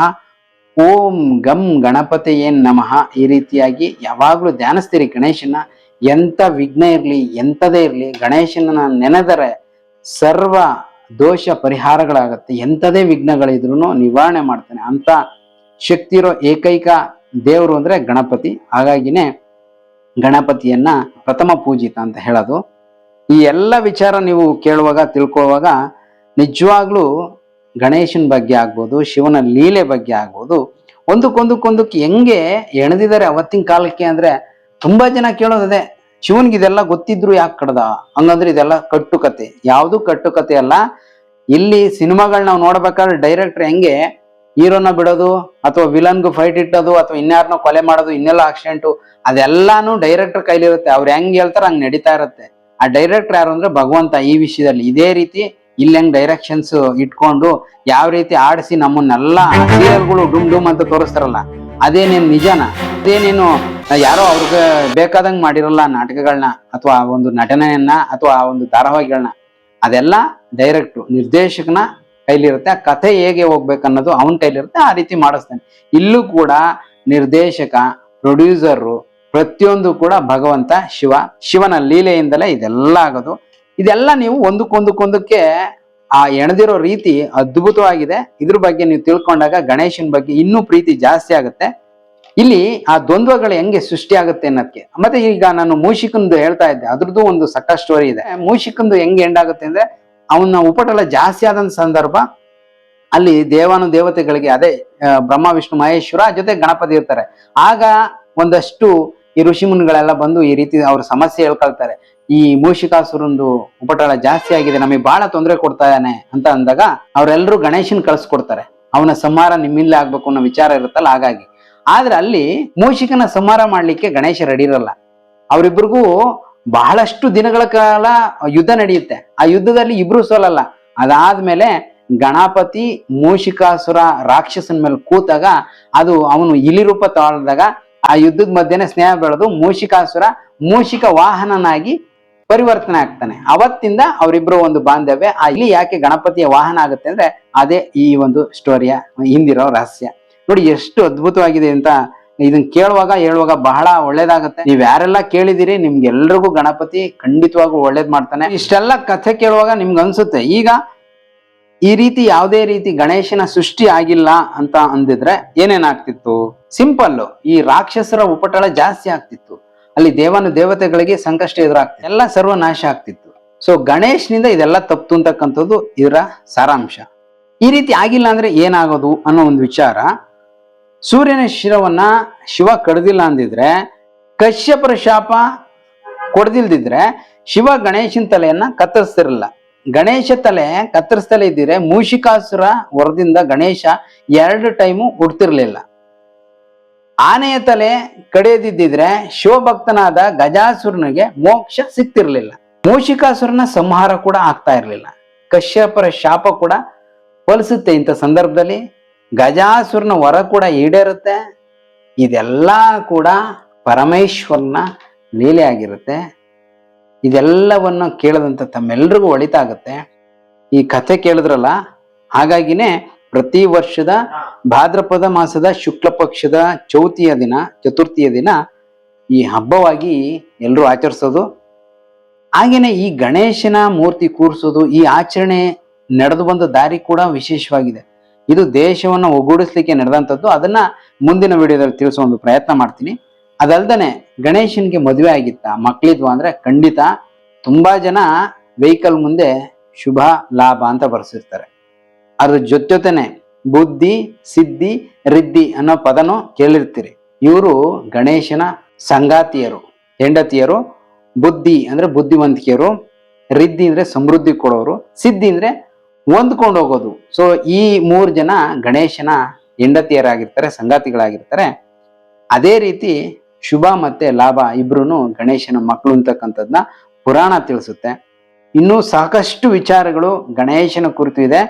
[SPEAKER 1] ಓಂ ಗಂ ಗಣಪತಿಯೇ ನಮಃ ಈ ರೀತಿಯಾಗಿ ಯಾವಾಗಲೂ ಧ್ಯಾನಿಸ್ತೀರಿ ಗಣೇಶನ ಎಂತ ವಿಘ್ನ ಇರಲಿ ಎಂತದೇ ಇರಲಿ ಗಣೇಶನ ನೆನೆದರೆ ಸರ್ವ ದೋಷ ಪರಿಹಾರಗಳಾಗತ್ತೆ. ಎಂಥದೇ ವಿಘ್ನಗಳಿದ್ರೂ ನಿವಾರಣೆ ಮಾಡ್ತಾನೆ. ಅಂತ ಶಕ್ತಿ ಇರೋ ಏಕೈಕ ದೇವರು ಅಂದ್ರೆ ಗಣಪತಿ. ಹಾಗಾಗಿನೇ ಗಣಪತಿಯನ್ನ ಪ್ರಥಮ ಪೂಜಿತ ಅಂತ ಹೇಳೋದು. ಈ ಎಲ್ಲ ವಿಚಾರ ನೀವು ಕೇಳುವಾಗ, ತಿಳ್ಕೊಳ್ಳುವಾಗ ನಿಜವಾಗ್ಲೂ ಗಣೇಶನ ಬಗ್ಗೆ ಆಗ್ಬೋದು, ಶಿವನ ಲೀಲೆ ಬಗ್ಗೆ ಆಗ್ಬೋದು, ಒಂದಕ್ಕೊಂದಕ್ಕೊಂದಕ್ಕೆ ಹೆಂಗೆ ಎಣದಿದ್ದಾರೆ ಅವತ್ತಿನ ಕಾಲಕ್ಕೆ ಅಂದ್ರೆ ತುಂಬಾ ಜನ ಕೇಳೋದದೆ, ಶಿವನ್ಗೆ ಇದೆಲ್ಲ ಗೊತ್ತಿದ್ರು ಯಾಕೆ ಕಡ್ದ? ಹಂಗಂದ್ರೆ ಇದೆಲ್ಲ ಕಟ್ಟುಕತೆ. ಯಾವುದು ಕಟ್ಟುಕತೆ ಅಲ್ಲ. ಇಲ್ಲಿ ಸಿನಿಮಾಗಳು ನಾವು ನೋಡ್ಬೇಕಾದ್ರೆ ಡೈರೆಕ್ಟರ್ ಹೆಂಗೆ ಹೀರೋನ ಬಿಡೋದು ಅಥವಾ ವಿಲನ್ಗೂ ಫೈಟ್ ಇಟ್ಟೋದು ಅಥವಾ ಇನ್ಯಾರನ್ನೋ ಕೊಲೆ ಮಾಡೋದು, ಇನ್ನೆಲ್ಲ ಆಕ್ಸಿಡೆಂಟು ಅದೆಲ್ಲಾನು ಡೈರೆಕ್ಟರ್ ಕೈಲಿರುತ್ತೆ. ಅವ್ರು ಹೆಂಗ್ ಹೇಳ್ತಾರೆ ಹಂಗ್ ನಡೀತಾ ಇರುತ್ತೆ. ಆ ಡೈರೆಕ್ಟರ್ ಯಾರು ಅಂದ್ರೆ ಭಗವಂತ ಈ ವಿಷಯದಲ್ಲಿ. ಇದೇ ರೀತಿ ಇಲ್ಲಿ ಹೆಂಗ್ ಡೈರೆಕ್ಷನ್ಸ್ ಇಟ್ಕೊಂಡು ಯಾವ ರೀತಿ ಆಡಿಸಿ ನಮ್ಮನ್ನೆಲ್ಲ ಸೀರಿಯಲ್ಗಳು ಡುಮ್ ಡುಮ್ ಅಂತ ತೋರಿಸ್ತಾರಲ್ಲ ಅದೇನೇನು ನಿಜಾನ? ಅದೇನೇನು ಯಾರೋ ಅವ್ರಿಗೆ ಬೇಕಾದಂಗೆ ಮಾಡಿರಲ್ಲ ನಾಟಕಗಳನ್ನ ಅಥವಾ ಆ ಒಂದು ನಟನೆಯನ್ನ ಅಥವಾ ಆ ಒಂದು ಧಾರಾವಾಹಿಗಳನ್ನ ಅದೆಲ್ಲ ಡೈರೆಕ್ಟ್ ನಿರ್ದೇಶಕನ ಕೈಲಿರುತ್ತೆ, ಆ ಕಥೆ ಹೇಗೆ ಹೋಗ್ಬೇಕನ್ನೋದು ಅವನ ಕೈಲಿರುತ್ತೆ, ಆ ರೀತಿ ಮಾಡಿಸ್ತಾನೆ. ಇಲ್ಲೂ ಕೂಡ ನಿರ್ದೇಶಕ, ಪ್ರೊಡ್ಯೂಸರು, ಪ್ರತಿಯೊಂದು ಕೂಡ ಭಗವಂತ, ಶಿವ, ಶಿವನ ಲೀಲೆಯಿಂದಲೇ ಇದೆಲ್ಲ ಆಗೋದು. ಇದೆಲ್ಲ ನೀವು ಒಂದಕ್ಕೊಂದಕ್ಕೊಂದಕ್ಕೆ, ಆ ಎಣದಿರೋ ರೀತಿ ಅದ್ಭುತವಾಗಿದೆ. ಇದ್ರ ಬಗ್ಗೆ ನೀವು ತಿಳ್ಕೊಂಡಾಗ ಗಣೇಶನ ಬಗ್ಗೆ ಇನ್ನೂ ಪ್ರೀತಿ ಜಾಸ್ತಿ ಆಗುತ್ತೆ. ಇಲ್ಲಿ ಆ ದ್ವಂದ್ವಗಳು ಹೆಂಗೆ ಸೃಷ್ಟಿ ಆಗುತ್ತೆ ಅನ್ನೋದಕ್ಕೆ ಮತ್ತೆ ಈಗ ನಾನು ಮೂಷಿಕಂದು ಹೇಳ್ತಾ ಇದ್ದೆ, ಅದ್ರದ್ದು ಒಂದು ಸಕ್ಕ ಸ್ಟೋರಿ ಇದೆ. ಮೂಷಿಕಂದು ಹೆಂಗೆ ಎಂಡ್ ಆಗುತ್ತೆ ಅಂದ್ರೆ ಅವನ ಉಪಟಳ ಜಾಸ್ತಿ ಆದಂತ ಸಂದರ್ಭ ಅಲ್ಲಿ ದೇವಾನು ದೇವತೆಗಳಿಗೆ ಅದೇ ಬ್ರಹ್ಮ, ವಿಷ್ಣು, ಮಹೇಶ್ವರ ಜೊತೆ ಗಣಪತಿ ಇರ್ತಾರೆ. ಆಗ ಒಂದಷ್ಟು ಈ ಋಷಿ ಮುನಿಗಳೆಲ್ಲ ಬಂದು ಈ ರೀತಿ ಅವ್ರ ಸಮಸ್ಯೆ ಹೇಳ್ಕೊಳ್ತಾರೆ. ಈ ಮೂಷಿಕಾಸುರಂದು ಉಪಟಳ ಜಾಸ್ತಿ ಆಗಿದೆ, ನಮಗೆ ಬಹಳ ತೊಂದರೆ ಕೊಡ್ತಾ ಇದ್ದಾನೆ ಅಂತ ಅಂದಾಗ ಅವರೆಲ್ಲರೂ ಗಣೇಶನ್ ಕಳಿಸ್ಕೊಡ್ತಾರೆ. ಅವನ ಸಂಹಾರ ನಿಮ್ಮಿಂದಲೇ ಆಗ್ಬೇಕು ಅನ್ನೋ ವಿಚಾರ ಇರುತ್ತಲ್ಲ ಹಾಗಾಗಿ. ಆದ್ರೆ ಅಲ್ಲಿ ಮೂಷಿಕನ ಸಂಹಾರ ಮಾಡ್ಲಿಕ್ಕೆ ಗಣೇಶ ರೆಡಿ ಇರಲ್ಲ. ಅವರಿಬ್ರಿಗೂ ಬಹಳಷ್ಟು ದಿನಗಳ ಕಾಲ ಯುದ್ಧ ನಡೆಯುತ್ತೆ. ಆ ಯುದ್ಧದಲ್ಲಿ ಇಬ್ರು ಸೋಲಲ್ಲ. ಅದಾದ್ಮೇಲೆ ಗಣಪತಿ, ಮೂಷಿಕಾಸುರ, ರಾಕ್ಷಸನ ಮೇಲೆ ಕೂತಾಗ ಅದು ಅವನು ಇಲಿ ರೂಪ ತಾಳ್ದಾಗ ಆ ಯುದ್ಧದ ಮಧ್ಯನೇ ಸ್ನೇಹ ಬೆಳೆದು ಮೂಷಿಕಾಸುರ ಮೂಷಿಕ ವಾಹನನಾಗಿ ಪರಿವರ್ತನೆ ಆಗ್ತಾನೆ. ಅವತ್ತಿಂದ ಅವರಿಬ್ರು ಒಂದು ಬಾಂಧವ್ಯ. ಆ ಇಲಿ ಯಾಕೆ ಗಣಪತಿಯ ವಾಹನ ಆಗುತ್ತೆ ಅಂದ್ರೆ ಅದೇ ಈ ಒಂದು ಸ್ಟೋರಿಯ ಹಿಂದಿರೋ ರಹಸ್ಯ. ನೋಡಿ ಎಷ್ಟು ಅದ್ಭುತವಾಗಿದೆ ಅಂತ ಇದನ್ನ ಕೇಳುವಾಗ, ಹೇಳುವಾಗ ಬಹಳ ಒಳ್ಳೇದಾಗತ್ತೆ. ನೀವ್ ಯಾರೆಲ್ಲ ಕೇಳಿದಿರಿ, ನಿಮ್ಗೆಲ್ರಿಗೂ ಗಣಪತಿ ಖಂಡಿತವಾಗೂ ಒಳ್ಳೇದ್ ಮಾಡ್ತಾನೆ. ಇಷ್ಟೆಲ್ಲ ಕಥೆ ಕೇಳುವಾಗ ನಿಮ್ಗೆ ಅನ್ಸುತ್ತೆ, ಈಗ ಈ ರೀತಿ ಯಾವುದೇ ರೀತಿ ಗಣೇಶನ ಸೃಷ್ಟಿ ಆಗಿಲ್ಲ ಅಂತ ಅಂದಿದ್ರೆ ಏನೇನಾಗ್ತಿತ್ತು? ಸಿಂಪಲ್ ಈ ರಾಕ್ಷಸರ ಉಪಟಳ ಜಾಸ್ತಿ ಆಗ್ತಿತ್ತು. ಅಲ್ಲಿ ದೇವನ ದೇವತೆಗಳಿಗೆ ಸಂಕಷ್ಟ ಎದುರಾಗ್ತಿತ್ತು. ಎಲ್ಲ ಸರ್ವನಾಶ ಆಗ್ತಿತ್ತು. ಸೊ ಗಣೇಶನಿಂದ ಇದೆಲ್ಲ ತಪ್ಪು ಅಂತಕ್ಕಂಥದ್ದು ಇದರ ಸಾರಾಂಶ. ಈ ರೀತಿ ಆಗಿಲ್ಲ ಅಂದ್ರೆ ಏನಾಗೋದು ಅನ್ನೋ ಒಂದು ವಿಚಾರ. ಸೂರ್ಯನ ಶಿರವನ್ನ ಶಿವ ಕಡ್ದಿಲ್ಲ ಅಂದಿದ್ರೆ, ಕಶ್ಯಪರ ಶಾಪ ಕೊಡ್ದಿಲ್ದಿದ್ರೆ ಶಿವ ಗಣೇಶನ ತಲೆಯನ್ನ ಕತ್ತರಿಸ್ತಿರಲ್ಲ. ಗಣೇಶ ತಲೆ ಕತ್ತರಿಸ್ತಲೇ ಇದ್ದಿದ್ರೆ ಮೂಷಿಕಾಸುರ ವರದಿಂದ ಗಣೇಶ ಎರಡು ಟೈಮು ಹುಡ್ತಿರ್ಲಿಲ್ಲ. ಆನೆಯ ತಲೆ ಕಡಿಯದಿದ್ದಿದ್ರೆ ಶಿವಭಕ್ತನಾದ ಗಜಾಸುರನಿಗೆ ಮೋಕ್ಷ ಸಿಗ್ತಿರ್ಲಿಲ್ಲ. ಮೂಷಿಕಾಸುರನ ಸಂಹಾರ ಕೂಡ ಆಗ್ತಾ ಇರಲಿಲ್ಲ. ಕಶ್ಯಪರ ಶಾಪ ಕೂಡ ಫಲಿಸುತ್ತೆ ಇಂಥ ಸಂದರ್ಭದಲ್ಲಿ. ಗಜಾಸುರನ ವರ ಕೂಡ ಈಡೇರುತ್ತೆ. ಇದೆಲ್ಲ ಕೂಡ ಪರಮೇಶ್ವರನ ಲೀಲೆ ಆಗಿರುತ್ತೆ ಇದೆಲ್ಲವನ್ನು ಕೇಳದಂತ ತಮ್ಮೆಲ್ರಿಗೂ ಒಳಿತಾಗುತ್ತೆ. ಈ ಕಥೆ ಕೇಳಿದ್ರಲ್ಲ, ಹಾಗಾಗಿನೇ ಪ್ರತಿ ವರ್ಷದ ಭಾದ್ರಪದ ಮಾಸದ ಶುಕ್ಲ ಪಕ್ಷದ ಚೌತಿಯ ದಿನ, ಚತುರ್ಥಿಯ ದಿನ ಈ ಹಬ್ಬವಾಗಿ ಎಲ್ಲರೂ ಆಚರಿಸೋದು. ಹಾಗೇನೆ ಈ ಗಣೇಶನ ಮೂರ್ತಿ ಕೂರಿಸೋದು, ಈ ಆಚರಣೆ ನಡೆದು ಬಂದ ದಾರಿ ಕೂಡ ವಿಶೇಷವಾಗಿದೆ. ಇದು ದೇಶವನ್ನು ಒಗ್ಗೂಡಿಸ್ಲಿಕ್ಕೆ ನಡೆದಂಥದ್ದು, ಅದನ್ನ ಮುಂದಿನ ವಿಡಿಯೋದಲ್ಲಿ ತಿಳಿಸೋ ಒಂದು ಪ್ರಯತ್ನ ಮಾಡ್ತೀನಿ. ಅದಲ್ದನೆ ಗಣೇಶನ್ಗೆ ಮದುವೆ ಆಗಿತ್ತ, ಮಕ್ಳಿದ್ವಾ ಅಂದ್ರೆ ಖಂಡಿತ ತುಂಬಾ ಜನ ವೆಹಿಕಲ್ ಮುಂದೆ ಶುಭ, ಲಾಭ ಅಂತ ಬರ್ಸಿರ್ತಾರೆ. ಅದ್ರ ಜೊತೆ ಜೊತೆನೆ ಬುದ್ಧಿ, ಸಿದ್ಧಿ ರಿದ್ದಿ ಅನ್ನೋ ಪದನೂ ಕೇಳಿರ್ತೀರಿ. ಇವರು ಗಣೇಶನ ಸಂಗಾತಿಯರು, ಹೆಂಡತಿಯರು. ಬುದ್ಧಿ ಅಂದ್ರೆ ಬುದ್ಧಿವಂತಿಕೆಯರು. ರಿದ್ದಿ ಅಂದ್ರೆ ಸಮೃದ್ಧಿ ಕೊಡೋರು. ಸಿದ್ಧಿ ಅಂದ್ರೆ ಹೊಂದ್ಕೊಂಡು ಹೋಗೋದು. ಸೊ ಈ ಮೂರು ಜನ ಗಣೇಶನ ಹೆಂಡತಿಯರಾಗಿರ್ತಾರೆ, ಸಂಗಾತಿಗಳಾಗಿರ್ತಾರೆ. ಅದೇ ರೀತಿ ಶುಭ ಮತ್ತೆ ಲಾಭ ಇಬ್ರು ಗಣೇಶನ ಮಕ್ಕಳು ಅಂತಕ್ಕಂಥದ್ನ ಪುರಾಣ ತಿಳಿಸುತ್ತೆ. ಇನ್ನೂ ಸಾಕಷ್ಟು ವಿಚಾರಗಳು ಗಣೇಶನ ಕುರಿತು ಇದೆ.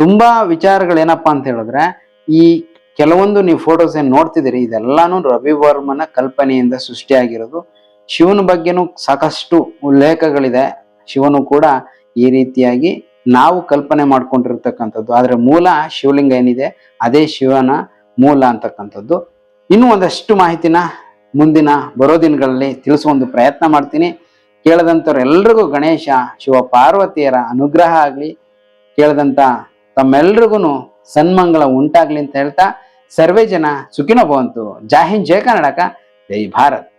[SPEAKER 1] ತುಂಬಾ ವಿಚಾರಗಳೇನಪ್ಪ ಅಂತ ಹೇಳಿದ್ರೆ, ಈ ಕೆಲವೊಂದು ನೀವು ಫೋಟೋಸ್ ಏನ್ ನೋಡ್ತಿದ್ದೀರಿ, ಇದೆಲ್ಲಾನು ರವಿವರ್ಮನ ಕಲ್ಪನೆಯಿಂದ ಸೃಷ್ಟಿಯಾಗಿರೋದು. ಶಿವನ ಬಗ್ಗೆನೂ ಸಾಕಷ್ಟು ಉಲ್ಲೇಖಗಳಿದೆ. ಶಿವನು ಕೂಡ ಈ ರೀತಿಯಾಗಿ ನಾವು ಕಲ್ಪನೆ ಮಾಡ್ಕೊಂಡಿರ್ತಕ್ಕಂಥದ್ದು. ಆದರೆ ಮೂಲ ಶಿವಲಿಂಗ ಏನಿದೆ, ಅದೇ ಶಿವನ ಮೂಲ ಅಂತಕ್ಕಂಥದ್ದು. ಇನ್ನೂ ಒಂದಷ್ಟು ಮಾಹಿತಿನ ಮುಂದಿನ ಬರೋ ದಿನಗಳಲ್ಲಿ ತಿಳಿಸುವ ಒಂದು ಪ್ರಯತ್ನ ಮಾಡ್ತೀನಿ. ಕೇಳದಂಥವ್ರು ಎಲ್ರಿಗೂ ಗಣೇಶ, ಶಿವ, ಪಾರ್ವತಿಯರ ಅನುಗ್ರಹ ಆಗಲಿ. ಕೇಳದಂಥ ತಮ್ಮೆಲ್ರಿಗೂ ಸನ್ಮಂಗಳ ಉಂಟಾಗ್ಲಿ ಅಂತ ಹೇಳ್ತಾ, ಸರ್ವೇ ಜನ ಸುಖಿನೋ ಭವಂತು. ಜೈ ಹಿಂದ್, ಜೈ ಕರ್ನಾಟಕ. ಜೈ ಭಾರತ್.